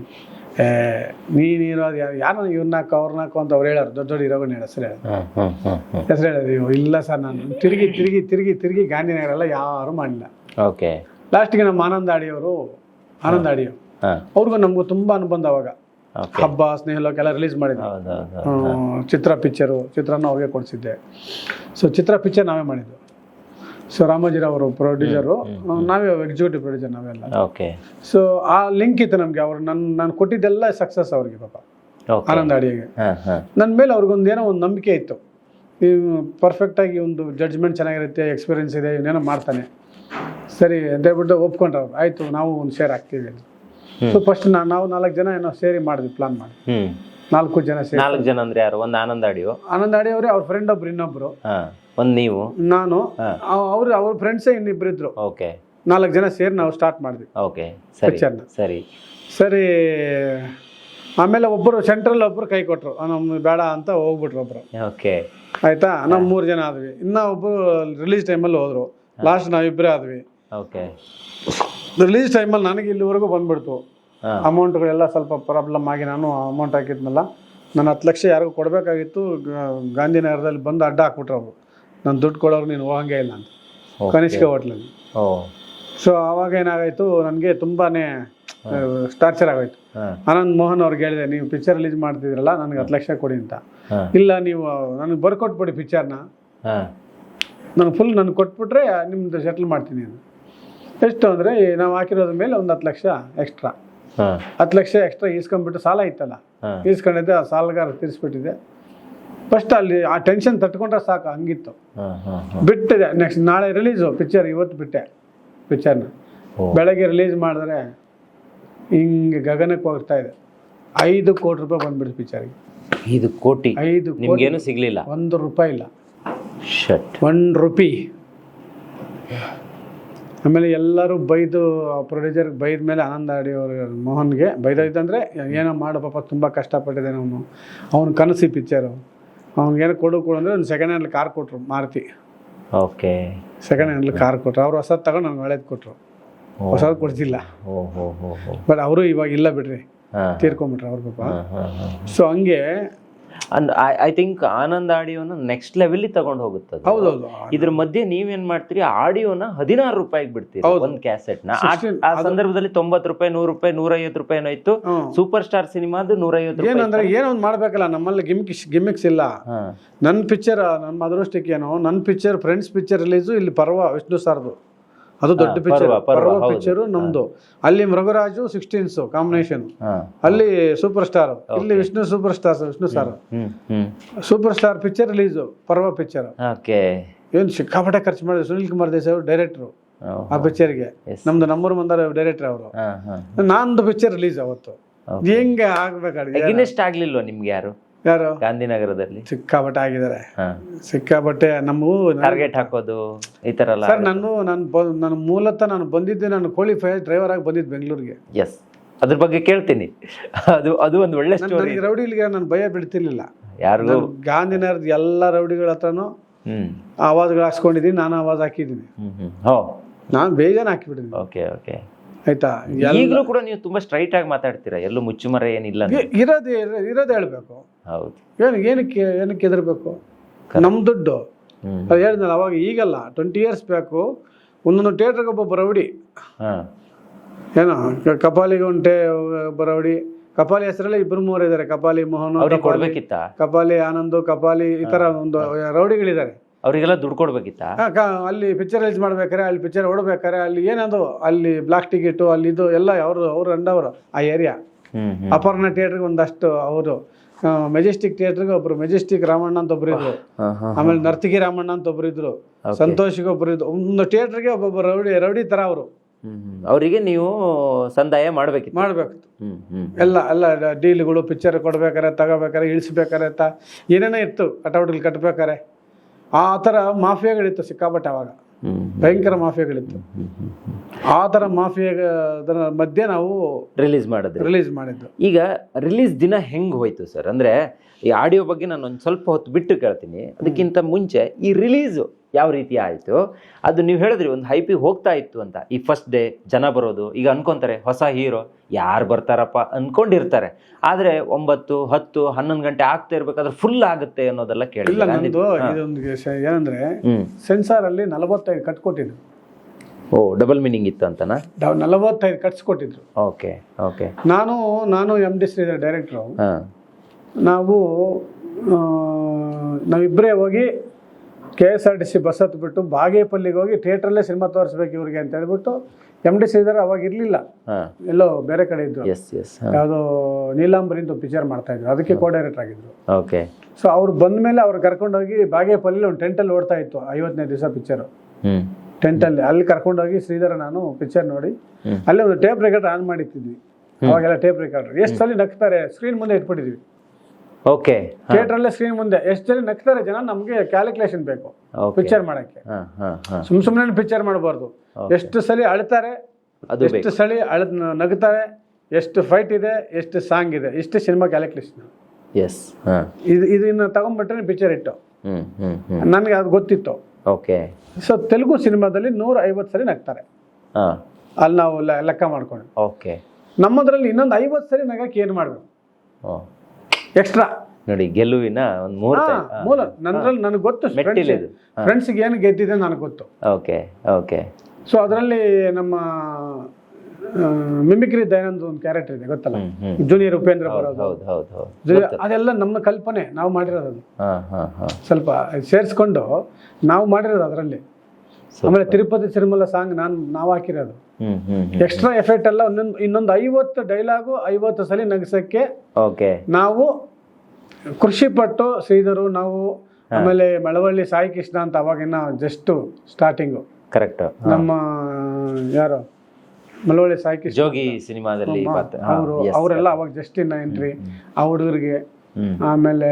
ಏ ನೀನು ಇರೋ ಅದು ಯಾರು ಯಾರು ಇವ್ರನ್ನಾಕು ಅವ್ರನ್ನಾಕು ಅಂತ ಅವ್ರು ಹೇಳೋರು. ದೊಡ್ಡ ದೊಡ್ಡ ಇರೋಗಣ ಹೇಳ ಹೆಸರು ಹೇಳೋದು ಹೆಸರು ಹೇಳೋದು ನೀವು. ಇಲ್ಲ ಸರ್ ನಾನು ತಿರುಗಿ ತಿರುಗಿ ತಿರುಗಿ ತಿರುಗಿ ಗಾಂಧಿನಗರ ಎಲ್ಲ ಯಾರು ಮಾಡಿಲ್ಲ ಓಕೆ. ಲಾಸ್ಟಿಗೆ ನಮ್ಮ ಆನಂದ ಅಡಿಯವರು ಆನಂದ ಅಡಿಯೋ ಅವ್ರಿಗೂ ನಮಗೂ ತುಂಬ ಅನುಬಂಧ ಅವಾಗ. ಹಬ್ಬ ಸ್ನೇಹಲೋಕ ಎಲ್ಲ ರಿಲೀಸ್ ಮಾಡಿದ್ವಿ ಹ್ಮ್, ಚಿತ್ರ ಪಿಕ್ಚರು ಚಿತ್ರನ ಅವ್ರಿಗೆ ಕೊಡಿಸಿದ್ದೆ. ಸೊ ಚಿತ್ರ ಪಿಕ್ಚರ್ ನಾವೇ ಮಾಡಿದ್ದು. ಸೊ ರಾಮೋಜಿರಾವ್ ಅವರು ಪ್ರೊಡ್ಯೂಸರು ನಾವೇ ಎಕ್ಸಿಕ್ಯೂಟಿವ್ ಪ್ರೊಡ್ಯೂಸರ್ ನಾವೆಲ್ಲ. ಓಕೆ ಸೊ ಆ ಲಿಂಕ್ ಇತ್ತು ನಮಗೆ. ಅವ್ರು ನನ್ನ ನಾನು ಕೊಟ್ಟಿದ್ದೆಲ್ಲ ಸಕ್ಸಸ್ ಅವ್ರಿಗೆ ಪಾಪ. ಆನಂದ ಅಡಿಗೆ ನನ್ನ ಮೇಲೆ ಅವ್ರಿಗೊಂದು ಏನೋ ಒಂದು ನಂಬಿಕೆ ಇತ್ತು. ಪರ್ಫೆಕ್ಟಾಗಿ ಒಂದು ಜಡ್ಜ್ಮೆಂಟ್ ಚೆನ್ನಾಗಿರುತ್ತೆ ಎಕ್ಸ್ಪೀರಿಯನ್ಸ್ ಇದೆ ಇವನೇನೋ ಮಾಡ್ತಾನೆ. ಸರಿ ದಯವಿಟ್ಟು ಒಪ್ಕೊಂಡ್ರೆ ಒಪ್ಕೊಂಡ್ರು ಅವ್ರು. ಆಯಿತು ನಾವು ಒಂದು ಶೇರ್ ಹಾಕ್ತೀವಿ ಸೊ ಫಸ್ಟ್ ನಾವು ನಾಲ್ಕು ಜನ ಏನೋ ಸೇರಿ ಮಾಡಿದ್ವಿ ಪ್ಲಾನ್ ಮಾಡಿ ನಾಲ್ಕು ಜನ ಸೇರಿ ನಾಲ್ಕು ಜನ ಅಂದ್ರೆ ಯಾರು? ಒಂದು ಆನಂದ ಆಡಿ ಆನಂದ ಆಡಿ ಅವರೇ ಅವ್ರ ಫ್ರೆಂಡ್ ಒಬ್ರು ಇನ್ನೊಬ್ರು. ಹಾ ಒಂದ್ ನೀವು? ನಾನು. ಅವ್ರು ಅವ್ರ ಫ್ರೆಂಡ್ಸೇ ಇನ್ನಿಬ್ರು ಇದ್ರು. ಓಕೆ. ನಾಲ್ಕು ಜನ ಸೇರಿ ನಾವು ಸ್ಟಾರ್ಟ್ ಮಾಡಿದ್ವಿ. ಓಕೆ ಸರಿ Picture ನ. ಸರಿ. ಸರಿ ಆಮೇಲೆ ಒಬ್ಬರು ಸೆಂಟ್ರಲ್ ಒಬ್ರು ಕೈ ಕೊಟ್ರು. ನಮ್ಮ ಬೇಡ ಅಂತ ಹೋಗ್ಬಿಟ್ರು ಒಬ್ರು. ಓಕೆ. ಆಯ್ತಾ? ನಾವು ಮೂರು ಜನ ಆದ್ವಿ. ಇನ್ನ ಒಬ್ಬರು ರಿಲೀಸ್ ಟೈಮಲ್ಲಿ ಹೋದ್ರು. ಲಾಸ್ಟ್ ನಾವಿಬ್ಬರೇ ಆದ್ವಿ. ಓಕೆ. ರಿಲೀಸ್ ಟೈಮಲ್ಲಿ ನನಗೆ ಇಲ್ಲಿವರೆಗೂ ಬಂದ್ಬಿಡ್ತು. ಅಮೌಂಟ್ಗಳೆಲ್ಲ ಸ್ವಲ್ಪ ಪ್ರಾಬ್ಲಮ್ ಆಗಿ ನಾನು ಅಮೌಂಟ್ ಹಾಕಿದ್ನಲ್ಲ. ನಾನು ಹತ್ತು ಲಕ್ಷ ಯಾರಿಗೂ ಕೊಡಬೇಕಾಗಿತ್ತು. ಗಾಂಧಿನಗರದಲ್ಲಿ ಬಂದು ಅಡ್ಡ ಹಾಕ್ಬಿಟ್ರು ಅವರು. ನಾನು ದುಡ್ಡು ಕೊಡೋರು ನೀನು ಹೋಗಂಗೆ ಇಲ್ಲ ಅಂತ. ಕನಿಷ್ಕ ಹೋಟ್ಲಲ್ಲಿ. ಸೊ ಅವಾಗ ಏನಾಗಾಯಿತು ನನಗೆ ತುಂಬಾ ಟಾರ್ಚರ್ ಆಗೋಯ್ತು. ಆನಂದ್ ಮೋಹನ್ ಅವ್ರಿಗೆ ಹೇಳಿದೆ ನೀವು ಪಿಕ್ಚರ್ ರಿಲೀಸ್ ಮಾಡ್ತಿದ್ರಲ್ಲ ನನಗೆ ಹತ್ತು ಲಕ್ಷ ಕೊಡಿ ಅಂತ. ಇಲ್ಲ ನೀವು ನನಗೆ ಬರ್ಕೊಟ್ಬಿಡಿ ಪಿಕ್ಚರ್ನ ನಾನು ಫುಲ್ ನನಗೆ ಕೊಟ್ಬಿಟ್ರೆ ನಿಮ್ಮದು ಸೆಟ್ಲ್ ಮಾಡ್ತೀನಿ ಅಂತ. ಎಷ್ಟು ಅಂದರೆ ನಾವು ಹಾಕಿರೋದ್ರ ಮೇಲೆ ಒಂದು ಹತ್ತು ಲಕ್ಷ ಎಕ್ಸ್ಟ್ರಾ ಹತ್ತು ಲಕ್ಷ ಎಕ್ಸ್ಟ್ರಾ ಈಸ್ಕೊಂಡ್ಬಿಟ್ಟು ಸಾಲ ಇತ್ತಲ್ಲ? ಈಸ್ಕೊಂಡಿದ್ದೆ ಆ ಸಾಲಗಾರ ತೀರಿಸ್ಬಿಟ್ಟಿದೆ ಫಸ್ಟ್ ಅಲ್ಲಿ ಆ ಟೆನ್ಷನ್ ತಟ್ಕೊಂಡ್ರೆ ಸಾಕು ಹಂಗಿತ್ತು. ಬಿಟ್ಟಿದೆ ನೆಕ್ಸ್ಟ್ ನಾಳೆ ರಿಲೀಸು ಪಿಕ್ಚರ್ ಇವತ್ತು ಬಿಟ್ಟೆ ಪಿಕ್ಚರ್ನ ಬೆಳಗ್ಗೆ ರಿಲೀಸ್ ಮಾಡಿದ್ರೆ ಹಿಂಗೆ ಗಗನಕ್ಕೆ ಹೋಗ್ತಾ ಇದೆ. ಐದು ಕೋಟಿ ರೂಪಾಯಿ ಬಂದ್ಬಿಡ್ತು ಪಿಕ್ಚರ್ಗೆ ಐದು ಕೋಟಿ. ಐದು ಏನು ಸಿಗಲಿಲ್ಲ ಸಿಗ್ಲಿಲ್ಲ? ಒಂದು ರೂಪಾಯಿ ಇಲ್ಲ. ಶಟ್. One rupee. ಆಮೇಲೆ ಎಲ್ಲರೂ ಬೈದು ಪ್ರೊಡ್ಯೂಸರ್ಗೆ ಬೈದ ಮೇಲೆ ಆನಂದ ಅಡಿ ಅವರು ಮೋಹನ್ಗೆ. ಬೈದೈತಂದರೆ ಏನೋ ಮಾಡು ಪಾಪ ತುಂಬ ಕಷ್ಟಪಟ್ಟಿದ್ದಾನೆ ಅವನು. ಅವ್ನ ಕನಸಿ ಪಿಕ್ಚರು ಅವ್ನಿಗೇನು ಕೊಡು ಕೊಡು ಅಂದರೆ ಒಂದು ಸೆಕೆಂಡ್ ಹ್ಯಾಂಡ್ ಕಾರ್ ಕೊಟ್ಟರು Maruti. Okay. Second hand car ಕೊಟ್ಟರು ಅವ್ರು ಹೊಸದು ತಗೊಂಡು ನನಗೆ ಒಳ್ಳೇದು ಕೊಟ್ಟರು ಹೊಸದು ಕೊಡ್ತಿಲ್ಲ ಬಟ್ ಅವರು ಇವಾಗ ಇಲ್ಲ ಬಿಡ್ರಿ. ತೀರ್ಕೊಂಬಿಟ್ರು ಅವ್ರ ಪಾಪ. ಸೊ ಹಂಗೆ and I I think Anand ಆಡಿಯೋನ next level ತಗೊಂಡು ಹೋಗುತ್ತದೆ. ಹೌದೌದು. ಇದ್ರ ಮಧ್ಯೆ ನೀವೇನ್ ಮಾಡ್ತೀರಿ ಆಡಿಯೋನ ಹದಿನಾರು ರೂಪಾಯಿಗೆ ಬಿಡ್ತೀರಿ. ಒಂದ್ ಕ್ಯಾಸೆಟ್ನ. ಆ- ಸಂದರ್ಭದಲ್ಲಿ ತೊಂಬತ್ ರೂಪಾಯಿ ನೂರು ರೂಪಾಯಿ ನೂರೈವತ್ತು ರೂಪಾಯಿ ಏನೋ ಇತ್ತು. ಸೂಪರ್ ಸ್ಟಾರ್ ಸಿನಿಮಾದು ನೂರೈವತ್ತು ರೂಪಾಯಿ ಏನಂದ್ರೆ ಏನೋ ಒಂದು ಮಾಡ್ಬೇಕಲ್ಲ ನಮ್ಮಲ್ಲಿ ಗಿಮಿಕ್ ಗಿಮಿಕ್ಸ್ ಇಲ್ಲ. ನನ್ನ ಪಿಕ್ಚರ್ ನಮ್ಮ ಅದೃಷ್ಟಕ್ಕೆ ಏನೋ ನನ್ನ ಪಿಕ್ಚರ್ ಫ್ರೆಂಡ್ಸ್ ಪಿಕ್ಚರ್ ರಿಲೀಸು ಇಲ್ಲಿ ಪರ್ವ ವಿಷ್ಣು ಸರ್ದು. ಅದು ದೊಡ್ಡ ಪಿಕ್ಚರ್ ಪರ್ವ. ಪಿಕ್ಚರು ನಮ್ದು. ಅಲ್ಲಿ ಮೃಗರಾಜು ಸಿಕ್ಸ್ಟೀನ್ಸ್ ಕಾಂಬಿನೇಷನ್ ಅಲ್ಲಿ ಸೂಪರ್ ಸ್ಟಾರ್ ಇಲ್ಲಿ Vishnu super star Vishnu sir super star picture release Parva picture ಏನು ಸಿಕ್ಕಾಪಟ್ಟೆ ಖರ್ಚು ಮಾಡಿದ್ರು. ಸುನಿಲ್ ಕುಮಾರ್ ದೇಸಾಯಿ ಅವರು ಡೈರೆಕ್ಟ್ರು ಆ ಪಿಕ್ಚರ್ಗೆ. ನಮ್ದು ನಂಬರ್ ಬಂದಾರ ಡೈರೆಕ್ಟರ್ ಅವರು. ನಂದು ಪಿಕ್ಚರ್ ರಿಲೀಸ್ ಅವತ್ತು. ಹೆಂಗ್ ಆಗ್ಬೇಕಾದ್ರೆ ಆಗ್ಲಿಲ್ವಾ ನಿಮ್ಗೆ ಯಾರು? ಯಾರು? ಗಾಂಧಿನಗರದಲ್ಲಿ. ಸಿಕ್ಕಾಪಟ್ಟೆ ಆಗಿದ್ದಾರೆ ಸಿಕ್ಕಾಪಟ್ಟೆ ನಮ್ಮ ಟಾರ್ಗೆಟ್ ಹಾಕೋದು ಈ ತರ ಎಲ್ಲ ಸರ್ ನಾನು ನಾನು ಬ- ನಾನು ಮೂಲತಃ ನಾನು ಬಂದಿದ್ದೆ ನಾನು ಕೋಳಿ ಫೈ ಡ್ರೈವರ್ ಆಗಿ ಬಂದಿದ್ದು ಬೆಂಗಳೂರಿಗೆ. ಎಸ್ ಅದ್ರ ಬಗ್ಗೆ ಕೇಳ್ತೀನಿ. ಅದು ಅದು ಒಂದು ಒಳ್ಳೆ ಸ್ಟೋರಿ ರೌಡಿಗಳಿಗೆ ನಾನು ಭಯ ಬಿಡ್ತಿರ್ಲಿಲ್ಲ ಯಾರಿಗೂ ನಾನು ಗಾಂಧಿನಗರದ ಎಲ್ಲ ರೌಡಿಗಳ ಹತ್ರನೂ ಆವಾಜ್ಗಳು ಹಾಕ್ಸ್ಕೊಂಡಿದ್ದೀನಿ ನಾನು ಆವಾಜ್ ಹಾಕಿದ್ದೀನಿ. ನಾನು ಬೇಜಾನ್ ಹಾಕಿಬಿಟ್ಟಿದ್ದೀನಿ. ಓಕೆ ಓಕೆ ಆಯ್ತಾ? ಎಲ್ಲ- ಈಗಲೂ ಕೂಡ ನೀವು ತುಂಬಾ ಸ್ಟ್ರೈಟ್ ಆಗಿ ಮಾತಾಡ್ತೀರಾ? ಎಲ್ಲೂ ಮುಚ್ಚುಮರ ಏನಿಲ್ಲ ಇರೋದೇ ಇರೋದು ಹೇಳ್ಬೇಕು. ಹೌದು. ಏನು ಏನಕ್ಕೆ ಏನಕ್ಕೆ ಹೆದರ್ಬೇಕು? ನಮ್ಮ ದುಡ್ಡು. ಅದು ಹೇಳಿದ್ನಲ್ಲ ಅವಾಗ ಈಗಲ್ಲ ಟ್ವೆಂಟಿ ಇಯರ್ಸ್ ಬೇಕು. ಒಂದೊಂದು ಥಿಯೇಟ್ರಿಗೆ ಒಬ್ಬ ಬರವಡಿ. ಹಾ. ಏನೋ ಕಪಾಲಿಗೆ ಉಂಟೆ ಬರವಡಿ. ಕಪಾಲಿ ಹೆಸರಲ್ಲೇ ಇಬ್ಬರು ಮೂವರು ಇದ್ದಾರೆ ಕಪಾಲಿ ಮೋಹನ್ ಕಪಾಲಿ ಆನಂದ್ ಕಪಾಲಿ ಈ ತರ ಒಂದು ರೌಡಿಗಳಿದ್ದಾರೆ. ಅವ್ರಿಗೆಲ್ಲ ದುಡ್ಡು ಕೊಡ್ಬೇಕಿತ್ತ? ಅಲ್ಲಿ ಪಿಕ್ಚರ್ ರಿಲೀಸ್ ಮಾಡ್ಬೇಕಾರೆ ಅಲ್ಲಿ ಪಿಕ್ಚರ್ ಹೊಡ್ಬೇಕಾರೆ ಅಲ್ಲಿ ಏನದು ಅಲ್ಲಿ ಬ್ಲಾಕ್ ಟಿಕೆಟ್ ಅಲ್ಲಿ ಇದು ಎಲ್ಲ ಅವರು ಅವ್ರು ಅಂಡವರು ಆ ಏರಿಯಾ ಅಪರ್ಣ ಥಿಯೇಟರ್ಗೆ ಒಂದಷ್ಟು ಅವರು. ಮೆಜೆಸ್ಟಿಕ್ ಥಿಯೇಟರ್ಗೆ ಒಬ್ರು ಮೆಜೆಸ್ಟಿಕ್ ರಾಮಣ್ಣ ಅಂತ ಒಬ್ರು ಇದ್ರು. ಆಮೇಲೆ ನರ್ತಿಗಿ ರಾಮಣ್ಣ ಅಂತ ಒಬ್ರು ಇದ್ರು. ಸಂತೋಷಿಗೆ ಒಬ್ರು ಇದ್ರು. ಒಂದು ಥಿಯೇಟರ್ಗೆ ಒಬ್ಬೊಬ್ಬ ರೌಡಿ ರೌಡಿ ತರ ಅವರು. ಅವರಿಗೆ ನೀವು ಸಂದಾಯ ಮಾಡ್ಬೇಕು ಮಾಡ್ಬೇಕು ಎಲ್ಲ ಎಲ್ಲ ಡೀಲ್ಗಳು ಪಿಕ್ಚರ್ ಕೊಡ್ಬೇಕಾರೆ ತಗೋಬೇಕಾರೆ ಇಳಿಸ್ಬೇಕಾರೆ ಅಂತ ಏನೇನೋ ಇತ್ತು. ಕಟೌಟ್ಗಳು ಕಟ್ಬೇಕಾರೆ. ಆ ಥರ ಮಾಫಿಯಾಗಳಿತ್ತು ಸಿಕ್ಕಾಪಟ್ಟೆ ಅವಾಗ. ಭಯಂಕರ ಮಾಫಿಯಾಗಳಿತ್ತು. ಆ ಥರ ಮಾಫಿಯಾ ಮಧ್ಯೆ ನಾವು ರಿಲೀಸ್ ಮಾಡಿದ್ವಿ. ರಿಲೀಸ್ ಮಾಡಿದ್ದು. ಈಗ ರಿಲೀಸ್ ದಿನ ಹೆಂಗ್ ಹೋಯ್ತು ಸರ್? ಅಂದ್ರೆ ಈ ಆಡಿಯೋ ಬಗ್ಗೆ ನಾನು ಒಂದು ಸ್ವಲ್ಪ ಹೊತ್ತು ಬಿಟ್ಟು ಕೇಳ್ತೀನಿ. ಅದಕ್ಕಿಂತ ಮುಂಚೆ ಈ ರಿಲೀಸು ಯಾವ ರೀತಿ ಆಯಿತು? ಅದು ನೀವು ಹೇಳಿದ್ರಿ ಒಂದು ಹೈಪಿಗೆ ಹೋಗ್ತಾ ಇತ್ತು ಅಂತ. ಈ ಫಸ್ಟ್ ಡೇ ಜನ ಬರೋದು ಈಗ ಅನ್ಕೊಂತಾರೆ ಹೊಸ ಹೀರೋ ಯಾರು ಬರ್ತಾರಪ್ಪ ಅನ್ಕೊಂಡಿರ್ತಾರೆ. ಆದರೆ ಒಂಬತ್ತು ಹತ್ತು ಹನ್ನೊಂದು ಗಂಟೆ ಆಗ್ತಾ ಇರ್ಬೇಕಾದ್ರೆ ಫುಲ್ ಆಗುತ್ತೆ ಅನ್ನೋದೆಲ್ಲ ಕೇಳಿಲ್ಲ ನಂದು ಇದೊಂದು ಶ- ಏನಂದ್ರೆ ಹ್ಮ್. ಸೆನ್ಸಾರ್ ಅಲ್ಲಿ ನಲವತ್ತೈದು ಕಟ್ಕೊಟ್ಟಿದ್ರು ಓ ಡಬಲ್ ಮೀನಿಂಗ್ ಇತ್ತು ಅಂತನಾ? ಡವ್- ನಲವತ್ತೈದು ಕಟ್ಸ್ಕೊಟ್ಟಿದ್ರು ಓಕೆ ಓಕೆ. ನಾನು ನಾನು ಎಂ ಡಿ ಶ್ರೀಧರ್ ಡೈರೆಕ್ಟ್ರು ನಾವು ನಾವಿಬ್ಬರೇ ಹೋಗಿ K S R T C bus ಹತ್ಬಿಟ್ಟು ಬಾಗೇಪಲ್ಲಿಗೆ ಹೋಗಿ ಥಿಯೇಟ್ರಲ್ಲೇ ಸಿನಿಮಾ ತೋರಿಸ್ಬೇಕು ಇವ್ರಿಗೆ ಅಂತ ಹೇಳ್ಬಿಟ್ಟು ಎಂ ಡಿ ಶ್ರೀಧರ್ ಅವಾಗ ಇರಲಿಲ್ಲ. ಎಲ್ಲೋ ಬೇರೆ ಕಡೆ ಇದ್ದರು ಎಸ್ ನೀಲಾಂಬರಿ ಅಂತ ಯಾವುದೋ ಪಿಕ್ಚರ್ ಮಾಡ್ತಾ ಇದ್ರು ಅದಕ್ಕೆ ಕೋ ಡೈರೆಕ್ಟರ್ ಆಗಿದ್ರು. ಓಕೆ ಸೊ ಅವ್ರು ಬಂದ ಮೇಲೆ ಅವ್ರು ಕರ್ಕೊಂಡೋಗಿ ಬಾಗೇಪಲ್ಲಿ ಒಂದು ಟೆಂಟಲ್ಲಿ ಓಡ್ತಾ ಇತ್ತು ಐವತ್ತನೇ ದಿವಸ ಪಿಕ್ಚರು ಟೆಂಟಲ್ಲಿ ಅಲ್ಲಿ. ಕರ್ಕೊಂಡೋಗಿ ಶ್ರೀಧರ ನಾನು ಪಿಕ್ಚರ್ ನೋಡಿ. ಅಲ್ಲೇ ಒಂದು ಟೇಪ್ ರೆಕಾರ್ಡ್ ಆನ್ ಮಾಡಿತ್ತಿದ್ವಿ ಅವಾಗೆಲ್ಲ ಟೇಪ್ ರೆಕಾರ್ಡರ್ ಎಷ್ಟು ಸಲ ನಗ್ತಾರೆ? ಸ್ಕ್ರೀನ್ ಮುಂದೆ ಇಟ್ಬಿಟ್ಟಿದ್ವಿ. ಓಕೆ ಥಿಯೇಟ್ರಲ್ಲೇ ಸ್ಕ್ರೀನ್ ಮುಂದೆ. ಎಷ್ಟು ಜನ ನಗ್ತಾರೆ ಜನ? ನಮಗೆ ಕ್ಯಾಲ್ಕುಲೇಷನ್ ಬೇಕು. ಪಿಕ್ಚರ್ ಮಾಡಕ್ಕೆ. ಸುಮ್ ಸುಮ್ಮನೆ ಪಿಕ್ಚರ್ ಮಾಡಬಾರ್ದು. ಎಷ್ಟು ಸಲ ಅಳ್ತಾರೆ ಅದು ಎಷ್ಟು ಸಲ ಅಳ ನಗ್ತಾರೆ ಎಷ್ಟು ಫೈಟ್ ಇದೆ ಎಷ್ಟು ಸಾಂಗ್ ಇದೆ. ಇಷ್ಟು ಸಿನಿಮಾ ಕ್ಯಾಲ್ಕುಲೇಷನ್ ಎಸ್ ಇದು ಇದನ್ನ ತಗೊಂಡ್ಬಿಟ್ರೆ ಪಿಕ್ಚರ್ ಇಟ್ಟು. ನನಗೆ ಅದು ಗೊತ್ತಿತ್ತು. ಓಕೆ ಸೊ ತೆಲುಗು ಸಿನಿಮಾದಲ್ಲಿ ನೂರ ಐವತ್ತು ಸರಿ ನಗ್ತಾರೆ. ಹಾ. ಅಲ್ಲಿ ನಾವು ಲೆಕ್ಕ ಮಾಡ್ಕೊಂಡು. ಓಕೆ ನಮ್ಮದ್ರಲ್ಲಿ ಇನ್ನೊಂದು ಐವತ್ತು ಸರಿ ನಗಕ್ಕೆ ಏನು ಮಾಡಬೇಕು? ಎಕ್ಸ್ಟ್ರಾ ನೋಡಿ ಗೆಲುವಿನ ಒಂದು ಮುಹೂರ್ತ ಮೂಲ. ನನ್ನಲ್ಲಿ ನನಗೆ ಗೊತ್ತು ಮೆಟ್ಟಿಲಿದು. ಫ್ರೆಂಡ್ಸ್ಗೆ ಏನು ಗೆದ್ದಿದೆ ನನಗೆ ಗೊತ್ತು. Okay okay. ಸೊ ಅದರಲ್ಲಿ ನಮ್ಮ ಮಿಮಿಕ್ರಿ ದಯಾನಂದ್ ಒಂದು ಕ್ಯಾರೆಕ್ಟರ್ ಇದೆ ಗೊತ್ತಲ್ಲ? ಹ್ಮ್ ಹ್ಮ್. ಜೂನಿಯರ್ ಉಪೇಂದ್ರ ಬರೋದು. ಹೌದು ಹೌದು ಹೌದು. ಜೂನಿಯರ್ ಅದೆಲ್ಲ ನಮ್ಮ ಕಲ್ಪನೆ ನಾವು ಮಾಡಿರೋದು ಅದು. ಹಾ ಹಾ ಹಾ. ಸ್ವಲ್ಪ ಸೇರಿಸ್ಕೊಂಡು ನಾವು ಮಾಡಿರೋದು ಅದರಲ್ಲಿ. ಆಮೇಲೆ ತಿರುಪತಿ ತಿರುಮಲ ಸಾಂಗ್ ನಾನು ನಾವು ಹಾಕಿರೋದು. ಎಕ್ಸ್ಟ್ರಾ ಎಫೆಕ್ಟ್ ಎಲ್ಲ ಒಂದೊಂದು ಇನ್ನೊಂದು ಐವತ್ತು ಡೈಲಾಗು ಐವತ್ತು ಸಲ ನಗಸಕ್ಕೆ ಓಕೆ ನಾವು ಕೃಷಿ ಪಟ್ಟು ಶ್ರೀಧರು ನಾವು ಆಮೇಲೆ ಮಳವಳ್ಳಿ ಸಾಯಿ ಕೃಷ್ಣ ಅಂತ ಅವಾಗಿನ ಜಸ್ಟ್ ಸ್ಟಾರ್ಟಿಂಗು ಕರೆಕ್ಟ್ ನಮ್ಮ ಯಾರು? ಮಳವಳ್ಳಿ ಸಾಯಿ ಕೃಷ್ಣ. ಜೋಗಿ ಸಿನಿಮಾದಲ್ಲಿ ಅವರು ಅವರೆಲ್ಲ ಅವಾಗ ಜಸ್ಟ್ ಇನ್ನ ಎಂಟ್ರಿ ಆ ಹುಡುಗರಿಗೆ. ಆಮೇಲೆ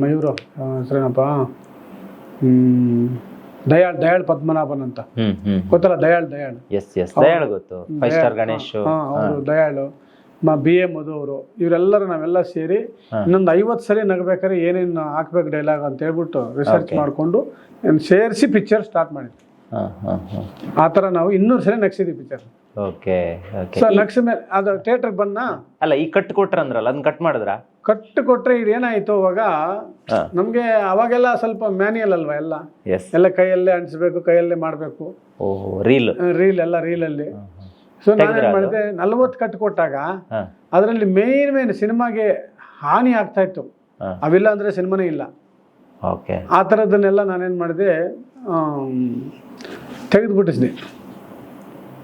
ಮಯೂರು ಹೆಸರೇನಪ್ಪ? ಹ್ಮ್. ದಯಾಳ್ ದಯಾಳ್ ಪದ್ಮನಾಭನ್ ಅಂತ. ಗೊತ್ತಲ್ಲ ದಯಾಳ್ ದಯಾಳ್? ಎಸ್ ಎಸ್ ದಯಾಳ್ ಗೊತ್ತು. Five star Ganesh. ಅವರು ದಯಾಳು. ಬಿ. ಎ. ಮಧು ಅವರು ಇವರೆಲ್ಲರೂ ನಾವೆಲ್ಲ ಸೇರಿ ಇನ್ನೊಂದು ಐವತ್ತು ಸರಿ ನಗಬೇಕಾದ್ರೆ ಏನೇನು ಹಾಕ್ಬೇಕು ಡೈಲಾಗ್ ಅಂತ ಹೇಳ್ಬಿಟ್ಟು ರಿಸರ್ಚ್ ಮಾಡಿಕೊಂಡು ಸೇರಿಸಿ ಪಿಕ್ಚರ್ ಸ್ಟಾರ್ಟ್ ಮಾಡಿದ್ವಿ. ಆ ಥರ ನಾವು ಇನ್ನೂರು ಸರಿ ನಗ್ಸಿದ್ವಿ ಪಿಕ್ಚರ್ ಓಕೆ ಓಕೆ ಸೊ ನಗ್ಸ ಮೇಲೆ ಅದು ಥಿಯೇಟರ್ ಬಂದ ಅಲ್ಲ ಈ ಕಟ್ ಅಂದ್ರಲ್ಲ ಅದನ್ನ ಕಟ್ ಮಾಡಿದ್ರ? ಕಟ್ಟು ಕೊಟ್ರೆ ಇದು ಏನಾಯ್ತು ಅವಾಗ? ಹಾ. ನಮಗೆ ಅವಾಗೆಲ್ಲ ಸ್ವಲ್ಪ ಮ್ಯಾನ್ಯಲ್ ಅಲ್ವಾ ಎಲ್ಲ? ಎಸ್ ಎಲ್ಲ ಕೈಯಲ್ಲೇ ಅಂಟಿಸ್ಬೇಕು ಕೈಯಲ್ಲೇ ಮಾಡಬೇಕು. ಓಹ್ ರೀಲ್ ರೀಲ್ ಎಲ್ಲ ರೀಲಲ್ಲಿ ಸೊ ನಾನೇನು ಮಾಡಿದೆ ನಲ್ವತ್ತು ಕಟ್ ಕೊಟ್ಟಾಗ ಹಾ. ಅದರಲ್ಲಿ ಮೇನ್ ಮೇನ್ ಸಿನಿಮಾಗೆ ಹಾನಿ ಆಗ್ತಾ ಇತ್ತು. ಹಾ. ಅವಿಲ್ಲ ಅಂದ್ರೆ ಸಿನಿಮಾನೇ ಇಲ್ಲ. ಓಕೆ ಆ ಥರದನ್ನೆಲ್ಲ ನಾನೇನು ಮಾಡಿದೆ ತೆಗೆದುಬಿಟ್ಟಿದ್ದೆ.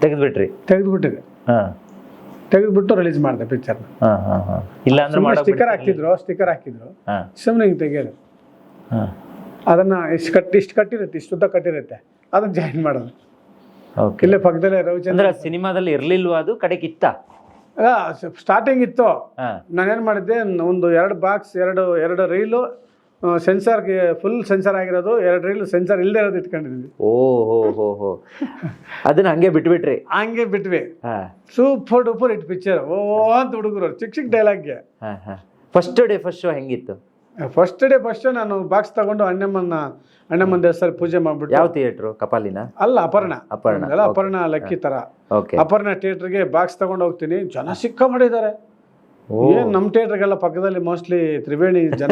ತೆಗೆದ್ಬಿಟ್ರಿ. ತೆಗೆದ್ಬಿಟ್ರಿ ಹಾ. ತೆಗೆದ್ಬಿಟ್ಟು ರಿಲೀಸ್ ಮಾಡಿದೆ ಪಿಕ್ಚರ್ ಹಾಂ ಹಾಂ ಹಾಂ. ಇಲ್ಲ ಅಂದ್ರೆ ಸ್ಟಿಕ್ಕರ್ ಹಾಕಿದ್ರು ಸ್ಟಿಕ್ಕರ್ ಹಾಕಿದ್ರು. ಸುಮ್ಮನೆ ಹಿಂಗೆ ತೆಗಿಯೋದು. ಅದನ್ನ ಇಷ್ಟು ಕಟ್ಟಿ ಇಷ್ಟು ಕಟ್ಟಿರುತ್ತೆ ಇಷ್ಟು ಉದ್ದ ಕಟ್ಟಿರುತ್ತೆ. ಅದನ್ನ ಜಾಯಿನ್ ಮಾಡೋದು. ಓಕೆ ಇಲ್ಲೇ ಪಕ್ಕದಲ್ಲೇ ರವಿಚಂದ್ರ ಸಿನಿಮಾದಲ್ಲಿ ಇರ್ಲಿಲ್ವ ಅದು? ಕಡೆಗಿತ್ತ ಸ್ಟಾರ್ಟಿಂಗ್ ಇತ್ತು. ನಾನೇನು ಮಾಡಿದ್ದೆ ಒಂದು ಎರಡು ಬಾಕ್ಸ್ ಎರಡು ಎರಡು ರೀಲು ಸೆನ್ಸಾರ್ಗೆ ಫುಲ್ ಸೆನ್ಸರ್ ಆಗಿರೋದು ಎರಡು ರೀಲ್ ಸೆನ್ಸರ್ ಇಲ್ಲದೆ ಇರೋದು ಇಟ್ಕೊಂಡಿದ್ವಿ ಓ ಹೋ ಹೋ ಹೋ. ಅದನ್ನ ಹಂಗೆ ಬಿಟ್ಬಿಟ್ರಿ. ಹಂಗೆ ಬಿಟ್ವಿ. Super super duper it picture ಓ ಅಂತ ಹುಡುಗರು ಚಿಕ್ಕ ಚಿಕ್ಕ ಡೈಲಾಗ್ಗೆ ಹಾ ಹಾ. ಫಸ್ಟ್ ಡೇ ಫಸ್ಟ್ ಶೋ ಹೆಂಗಿತ್ತು? ಫಸ್ಟ್ ಡೇ ಫಸ್ಟ್ ಶೋ ನಾನು ಬಾಕ್ಸ್ ತಗೊಂಡು ಅಣ್ಣಮ್ಮನ ಅಣ್ಣಮ್ಮನ ದೇವಸ್ಥಾನ ಪೂಜೆ ಮಾಡ್ಬಿಟ್ಟು ಯಾವ ಥಿಯೇಟ್ರು ಕಪಾಲಿನ? ಅಲ್ಲ ಅಪರ್ಣ. ಅಪರ್ಣ, ಅಲ್ಲ ಅಪರ್ಣ ಲಕ್ಕಿ ತರ. ಓಕೆ ಅಪರ್ಣ ಥಿಯೇಟ್ರಿಗೆ ಬಾಕ್ಸ್ ತಗೊಂಡು ಹೋಗ್ತೀನಿ. ಜನ ಸಿಕ್ಕ ಮಾಡಿದ್ದಾರೆ ಏನ್ ನಮ್ಮ ಥಿಯೇಟ್ರಿಗೆಲ್ಲ ಪಕ್ಕದಲ್ಲಿ ಮೋಸ್ಟ್ಲಿ ತ್ರಿವೇಣಿ ಜನ.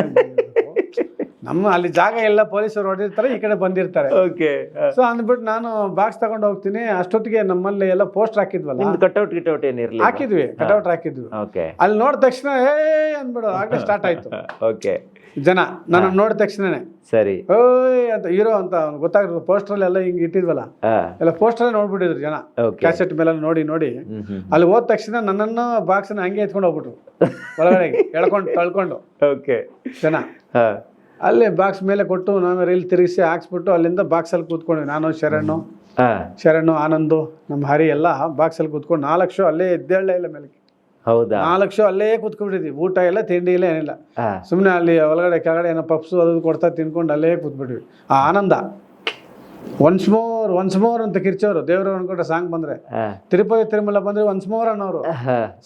ನಮ್ಮ ಅಲ್ಲಿ ಜಾಗ ಎಲ್ಲ ಪೊಲೀಸರು ಹೊಡಿರ್ತಾರೆ ಈ ಕಡೆ ಬಂದಿರ್ತಾರೆ. ಓಕೆ ಸೊ ಅಂದ್ಬಿಟ್ಟು ನಾನು ಬಾಕ್ಸ್ ತಗೊಂಡು ಹೋಗ್ತೀನಿ. ಅಷ್ಟೊತ್ತಿಗೆ ನಮ್ಮಲ್ಲಿ ಎಲ್ಲ ಪೋಸ್ಟರ್ ಹಾಕಿದ್ವಲ್ಲ? ನಿಮ್ದು ಕಟ್ಔಟ್ ಏನಿರ್ಲಿ ಹಾಕಿದ್ವಿ ಕಟೌಟ್ ಹಾಕಿದ್ವಿ. ಓಕೆ ಅಲ್ಲಿ ನೋಡಿದ ತಕ್ಷಣ ಏ ಅಂದ್ಬಿಡು ಆಗಲೇ ಸ್ಟಾರ್ಟ್ ಆಯ್ತು. ಓಕೆ ಜನ ನನ್ನ ನೋಡಿದ ತಕ್ಷಣನೇ. ಸರಿ. ಓಯ್ ಅಂತ ಹೀರೋ ಅಂತ ಗೊತ್ತಾಗಿರೋದು ಪೋಸ್ಟರ್ ಎಲ್ಲ ಹಿಂಗೆ ಇಟ್ಟಿದ್ವಲ್ಲ? ಎಲ್ಲ ಪೋಸ್ಟರ್ ನೋಡ್ಬಿಟ್ಟಿದ್ರು ಜನ. ಕ್ಯಾಸೆಟ್ ಮೇಲೆ ನೋಡಿ ನೋಡಿ. ಅಲ್ಲಿ ಹೋದ ತಕ್ಷಣ ನನ್ನನ್ನು ಬಾಕ್ಸ್ ಹಂಗೆ ಎತ್ಕೊಂಡು ಹೋಗ್ಬಿಟ್ರು. ಒಳಗಡೆ ಎಳ್ಕೊಂಡು ತಳ್ಕೊಂಡು. ಓಕೆ ಜನ. ಹಾ. ಅಲ್ಲಿ ಬಾಕ್ಸ್ ಮೇಲೆ ಕೊಟ್ಟು ನಾನು ರೀಲ್ ತಿರುಗಿಸಿ ಹಾಕ್ಸ್ಬಿಟ್ಟು ಅಲ್ಲಿಂದ ಬಾಕ್ಸಲ್ಲಿ ಕೂತ್ಕೊಂಡ್ವಿ ನಾನು ಶರಣು ಶರಣು ಆನಂದು ನಮ್ಮ ಹರಿ ಎಲ್ಲ ಬಾಕ್ಸಲ್ಲಿ ಕೂತ್ಕೊಂಡು ನಾಲ್ಕು ಶೋ ಅಲ್ಲೇ ಎದ್ದೇಳಲೇ ಇಲ್ಲ ಮೇಲೆ ಹೌದಾ? ನಾಲ್ಕು ಶೋ ಅಲ್ಲೇ ಕೂತ್ಕೊಂಡಿದ್ವಿ ಊಟ ಎಲ್ಲ ತಿಂಡಿ ಇಲ್ಲ ಏನಿಲ್ಲ. ಸುಮ್ಮನೆ ಅಲ್ಲಿ ಒಳಗಡೆ ಕೆಳಗಡೆ ಏನೋ ಪಪ್ಸು ಅದು ಕೊಡ್ತಾ ತಿನ್ಕೊಂಡು ಅಲ್ಲೇ ಕೂತ್ಬಿಟ್ವಿ. ಆ ಆನಂದ. ಒನ್ಸ್ ಮೋರ್ ಒನ್ಸ್ ಮೋರ್ ಅಂತ ಕಿರ್ಚೋರು. ದೇವ್ರು ಅನ್ಕೊಂಡ್ರೆ ಸಾಂಗ್ ಬಂದ್ರೆ. ತಿರುಪತಿ ತಿರುಮಲ ಬಂದ್ರೆ ಒನ್ಸ್ ಮೋರ್ ಅನ್ನೋರು.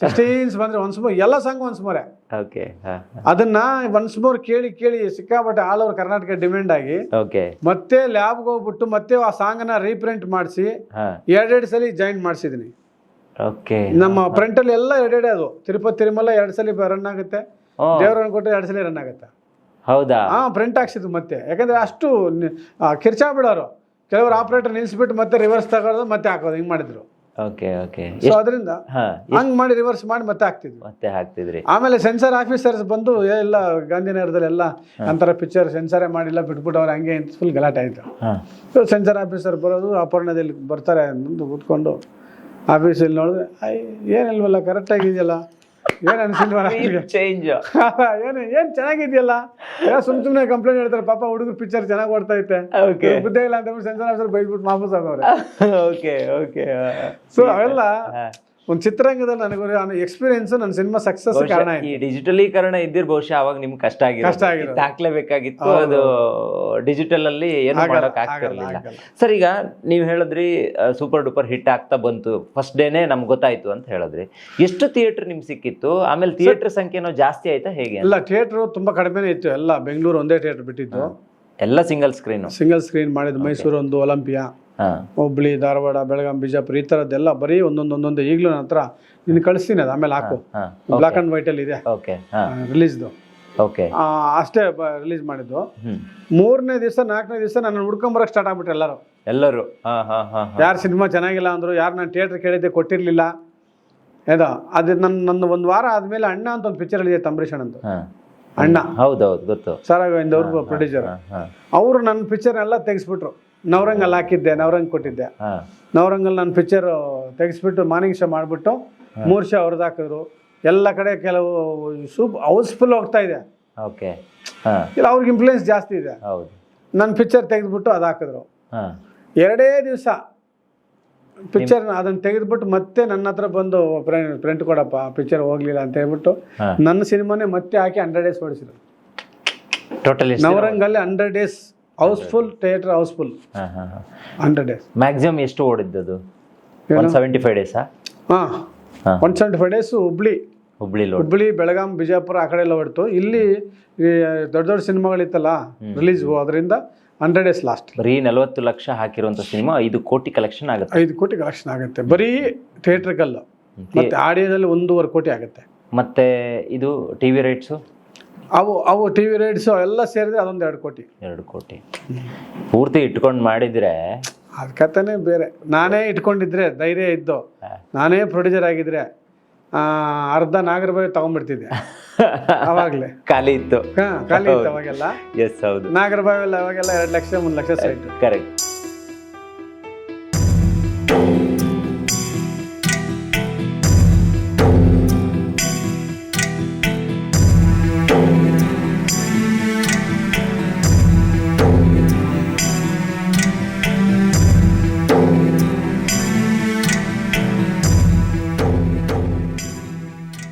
ಸಿಕ್ಸ್ಟೀನ್ಸ್ ಬಂದ್ರೆ ಒನ್ಸ್ ಮೋರ್ ಎಲ್ಲ ಸಾಂಗ್ ಒನ್ಸ್ ಮೋರೆ ಓಕೆ ಅದನ್ನ ಒನ್ಸ್ ಮೋರ್ ಕೇಳಿ ಕೇಳಿ ಸಿಕ್ಕಾಪಟ್ಟೆ ಆಲ್ ಓವರ್ ಕರ್ನಾಟಕ ಡಿಮ್ಯಾಂಡ್ ಆಗಿ ಓಕೆ ಮತ್ತೆ ಲ್ಯಾಬ್ಗೆ ಹೋಗ್ಬಿಟ್ಟು ಮತ್ತೆ ಆ ಸಾಂಗ್ನ ರೀಪ್ರಿಂಟ್ ಮಾಡಿಸಿ ಎರಡೆರಡು ಸಲ ಜಾಯಿನ್ ಮಾಡಿಸಿದೀನಿ. ಓಕೆ ನಮ್ಮ ಪ್ರಿಂಟಲ್ಲಿ ಎಲ್ಲ ಎರಡೆರಡೆ ಅದು. ತಿರುಪತಿ ತಿರುಮಲ ಎರಡು ಸಲ ರನ್ ಆಗುತ್ತೆ. ದೇವರನ್ನ ಕೊಟ್ಟರೆ ಕೊಟ್ಟು ಎರಡು ಸಲ ರನ್ ಆಗುತ್ತೆ. ಹೌದಾ? ಹಾ ಪ್ರಿಂಟ್ ಹಾಕ್ಸಿದ್ದು ಮತ್ತೆ. ಯಾಕಂದ್ರೆ ಅಷ್ಟು ಕಿರ್ಚಾ ಬಿಡೋರು ಕೆಲವರು ಆಪರೇಟರ್ ನಿಲ್ಸ್ಬಿಟ್ಟು ಮತ್ತೆ ರಿವರ್ಸ್ ತಗೊಳ್ಳೋದು ಮತ್ತೆ ಹಾಕೋದು. ಹಿಂಗೆ ಮಾಡಿದ್ರು. ಓಕೆ ಓಕೆ ಸೊ ಅದರಿಂದ ಹಾ ಹಂಗ್ ಮಾಡಿ ರಿವರ್ಸ್ ಮಾಡಿ ಮತ್ತೆ ಹಾಕ್ತಿದ್ವಿ. ಮತ್ತೆ ಹಾಕ್ತಿದ್ರಿ. ಆಮೇಲೆ ಸೆನ್ಸರ್ ಆಫೀಸರ್ಸ್ ಬಂದು ಎಲ್ಲ ಗಾಂಧಿನಗರದಲ್ಲಿ ಎಲ್ಲ ಅಂತರ ಪಿಕ್ಚರ್ ಸೆನ್ಸರೇ ಮಾಡಿಲ್ಲ ಬಿಟ್ಬಿಟ್ಟು ಅವ್ರು ಹಂಗೆ ಫುಲ್ ಗಲಾಟೆ ಆಯ್ತು. ಸೊ ಸೆನ್ಸರ್ ಆಫೀಸರ್ ಬರೋದು ಅಪರ್ಣದಲ್ಲಿ ಬರ್ತಾರೆ ಮುಂದೆ ಕೂತ್ಕೊಂಡು ಆಫೀಸಲ್ಲಿ ನೋಡಿದ್ರೆ ಏನಿಲ್ವಲ್ಲ ಕರೆಕ್ಟ್ ಆಗಿದೆಯಲ್ಲ ಏನು ಅನ್ಸಿಲ್ವಲ್ಲ ಚೇಂಜ್ ಏನು ಏನು ಚೆನ್ನಾಗಿದೆಯಲ್ಲ? ಸುಮ್ ಸುಮ್ನೆ ಕಂಪ್ಲೇಂಟ್ ಹೇಳ್ತಾರೆ ಪಾಪ ಹುಡುಗರು ಪಿಕ್ಚರ್ ಚೆನ್ನಾಗಿ ಓಡ್ತಾ ಐತೆ. ಬುದ್ಧಿ ಇಲ್ಲ ಅಂತ ಸೆನ್ಸರ್ ಆಫೀಸರ್ ಬೈದ್ಬಿಟ್ಟು ವಾಪಸ್ ಆಗೋರೆ ಓಕೆ ಓಕೆ ಸೊ ಅವೆಲ್ಲ ಒಂದು ಚಿತ್ರರಂಗದಲ್ಲಿ ನನಗೆ ಎಕ್ಸ್ಪೀರಿಯನ್ಸ್ ನನ್ನ ಸಿನಿಮಾ ಸಕ್ಸಸ್ ಕಾರಣ ಈ ಡಿಜಿಟಲೀಕರಣ ಇದ್ದಿರ್ ಬಹುಶಃ ಅವಾಗ ನಿಮ್ಗೆ ಕಷ್ಟ ಆಗಿದೆ ಕಷ್ಟ ಹಾಕ್ಲೇಬೇಕಾಗಿತ್ತು ಅದು ಡಿಜಿಟಲ್ ಅಲ್ಲಿ ಏನು ಮಾಡೋಕೆ ಆಗ್ತಿರಲಿಲ್ಲ. ಸರ್ ಈಗ ನೀವು ಹೇಳಿದ್ರಿ ಸೂಪರ್ ಡೂಪರ್ ಹಿಟ್ ಆಗ್ತಾ ಬಂತು. ಫಸ್ಟ್ ಡೇನೆ ನಮ್ಗೆ ಗೊತ್ತಾಯ್ತು ಅಂತ ಹೇಳಿದ್ರಿ. ಎಷ್ಟು ಥಿಯೇಟರ್ ನಿಮ್ಗೆ ಸಿಕ್ಕಿತ್ತು? ಆಮೇಲೆ ಥಿಯೇಟರ್ ಸಂಖ್ಯೆನೋ ಜಾಸ್ತಿ ಆಯ್ತಾ ಹೇಗೆ ಇಲ್ಲ ಥಿಯೇಟ್ರು ತುಂಬಾ ಕಡಿಮೆನೇ ಇತ್ತು. ಎಲ್ಲ ಬೆಂಗಳೂರು ಒಂದೇ ಥಿಯೇಟರ್ ಬಿಟ್ಟಿದ್ದು ಎಲ್ಲ ಸಿಂಗಲ್ ಸ್ಕ್ರೀನ್ ಸಿಂಗಲ್ ಸ್ಕ್ರೀನ್ ಮಾಡಿದ್ದು ಮೈಸೂರು ಒಂದು ಒಲಂಪಿಯಾ. ಹುಬ್ಳಿ ಧಾರವಾಡ ಬೆಳಗಾಂ ಬಿಜಾಪುರ ಈ ಥರದ್ದೆಲ್ಲ ಬರೀ ಒಂದೊಂದು ಒಂದೊಂದು ಈಗಲೂ ನನ್ನ ಹತ್ರ ನಿನ್ನ ಕಳಿಸ್ತೀನಿ ಅದು ಆಮೇಲೆ ಹಾಕು. ಬ್ಲಾಕ್ ಅಂಡ್ ಆ್ಯಂಡ್ ವೈಟಲ್ಲಿ ಇದೆ. ಓಕೆ ರಿಲೀಸ್ದು ಓಕೆ ಅಷ್ಟೇ ರಿಲೀಸ್ ಮಾಡಿದ್ದು. ಮೂರನೇ ದಿವಸ ನಾಲ್ಕನೇ ದಿವಸ ನನ್ನ ಹುಡ್ಕೊಂಬರಕ್ಕೆ ಸ್ಟಾರ್ಟ್ ಆಗ್ಬಿಟ್ಟು ಎಲ್ಲರೂ. ಎಲ್ಲರೂ. ಯಾರು ಸಿನಿಮಾ ಚೆನ್ನಾಗಿಲ್ಲ ಅಂದರು ಯಾರು ನಾನು ಥಿಯೇಟರ್ ಕೇಳಿದ್ದೆ ಕೊಟ್ಟಿರಲಿಲ್ಲ. ಏನೋ ಅದು ನನ್ನ ನನ್ನ ಒಂದು ವಾರ ಆದಮೇಲೆ ಅಣ್ಣ ಅಂತ ಒಂದು ಪಿಕ್ಚರ್ ಇದೆ ತಂಬರೀಷಣ್ ಅಂತ ಅಣ್ಣ. ಹೌದೌದು ಗೊತ್ತು. ಸರ್ ಅವ್ರ ಪ್ರೊಡ್ಯೂಸರ್ ಅವರು ನನ್ನ ಪಿಕ್ಚರ್ ಎಲ್ಲ ನವರಂಗಲ್ಲಿ ಹಾಕಿದ್ದೆ ನವರಂಗ್ ಕೊಟ್ಟಿದ್ದೆ. ನವರಂಗಲ್ ನನ್ನ ಪಿಕ್ಚರ್ ತೆಗೆಸ್ಬಿಟ್ಟು ಮಾರ್ನಿಂಗ್ ಶೋ ಮಾಡಿಬಿಟ್ಟು ಮೂರು ಶೋ ಅವ್ರದ್ದು ಹಾಕಿದ್ರು. ಎಲ್ಲ ಕಡೆ ಕೆಲವು ಸೂಪ್ ಹೌಸ್ಫುಲ್ ಹೋಗ್ತಾ ಇದೆ. ಓಕೆ. ಇಲ್ಲ ಅವ್ರಿಗೆ ಇನ್ಫ್ಲೂಯೆನ್ಸ್ ಜಾಸ್ತಿ ಇದೆ. ನನ್ನ ಪಿಕ್ಚರ್ ತೆಗೆದ್ಬಿಟ್ಟು ಅದು ಹಾಕಿದ್ರು. ಎರಡೇ ದಿವಸ ಪಿಕ್ಚರ್ ಅದನ್ನು ತೆಗೆದ್ಬಿಟ್ಟು ಮತ್ತೆ ನನ್ನ ಹತ್ರ ಬಂದು ಪ್ರಿಂಟ್ ಕೊಡಪ್ಪ ಪಿಕ್ಚರ್ ಹೋಗ್ಲಿಲ್ಲ ಅಂತ ಹೇಳ್ಬಿಟ್ಟು ನನ್ನ ಸಿನಿಮಾನೇ ಮತ್ತೆ ಹಾಕಿ ಹಂಡ್ರೆಡ್ ಡೇಸ್ ಓಡಿಸಿದ್ರು. Totally ನವರಂಗಲ್ಲಿ hundred days house full theatre house full. Hundred days. Maximum ಎಷ್ಟು ಓಡಿದ್ದದು ಒನ್ ಸೆವೆಂಟಿ ಫೈವ್ ಡೇಸಾ ಹಾಂ. One seventy five days Hubli. Hubli Hubli Belgaum Bijapur ಆ ಕಡೆ ಎಲ್ಲ ಹೊಡ್ತು ಇಲ್ಲಿ ದೊಡ್ಡ ದೊಡ್ಡ ಸಿನಿಮಾಗಳಿತ್ತಲ್ಲ ರಿಲೀಸ್ ಅದರಿಂದ ಹಂಡ್ರೆಡ್ ಡೇಸ್ ಲಾಸ್ಟ್ ಬರೀ ನಲವತ್ತು ಲಕ್ಷ ಹಾಕಿರುವಂಥ ಸಿನಿಮಾ ಐದು ಕೋಟಿ ಕಲೆಕ್ಷನ್ ಆಗುತ್ತೆ. ಐದು ಕೋಟಿ ಕಲೆಕ್ಷನ್ ಆಗುತ್ತೆ. ಬರೀ ಥಿಯೇಟ್ರಿಕಲ್ಲು ಮತ್ತೆ ಆಡಿಯೋದಲ್ಲಿ ಒಂದೂವರೆ ಕೋಟಿ ಆಗುತ್ತೆ. ಮತ್ತೆ ಇದು ಟಿ ವಿ ರೈಟ್ಸು ಅವು ಅವು ಟಿ ವಿ ರೇಟ್ಸು ಎಲ್ಲ ಸೇರಿದ್ರೆ ಅದೊಂದು ಎರಡು ಕೋಟಿ. ಎರಡು ಕೋಟಿ. ಪೂರ್ತಿ ಇಟ್ಕೊಂಡು ಮಾಡಿದ್ರೆ ಅದ ಕಥೆನೇ ಬೇರೆ. ನಾನೇ ಇಟ್ಕೊಂಡಿದ್ರೆ ಧೈರ್ಯ ಇದ್ದು ನಾನೇ ಪ್ರೊಡ್ಯೂಸರ್ ಆಗಿದ್ರೆ ಅರ್ಧ ನಾಗರ ನಾಗರಬಾವಿ ತಗೊಂಡ್ಬಿಡ್ತಿದ್ದೆ. ಅವಾಗಲೇ. ಖಾಲಿ ಇತ್ತು. ಹಾ ಖಾಲಿ ಇತ್ತು ಅವಾಗೆಲ್ಲ. ಎಸ್ ಹೌದು. ನಾಗರ ನಾಗರಬಾವಿ ಅವಾಗೆಲ್ಲ ಎರಡು ಲಕ್ಷ ಮೂರು ಲಕ್ಷ ಸೈಟ್. ಕರೆಕ್ಟ್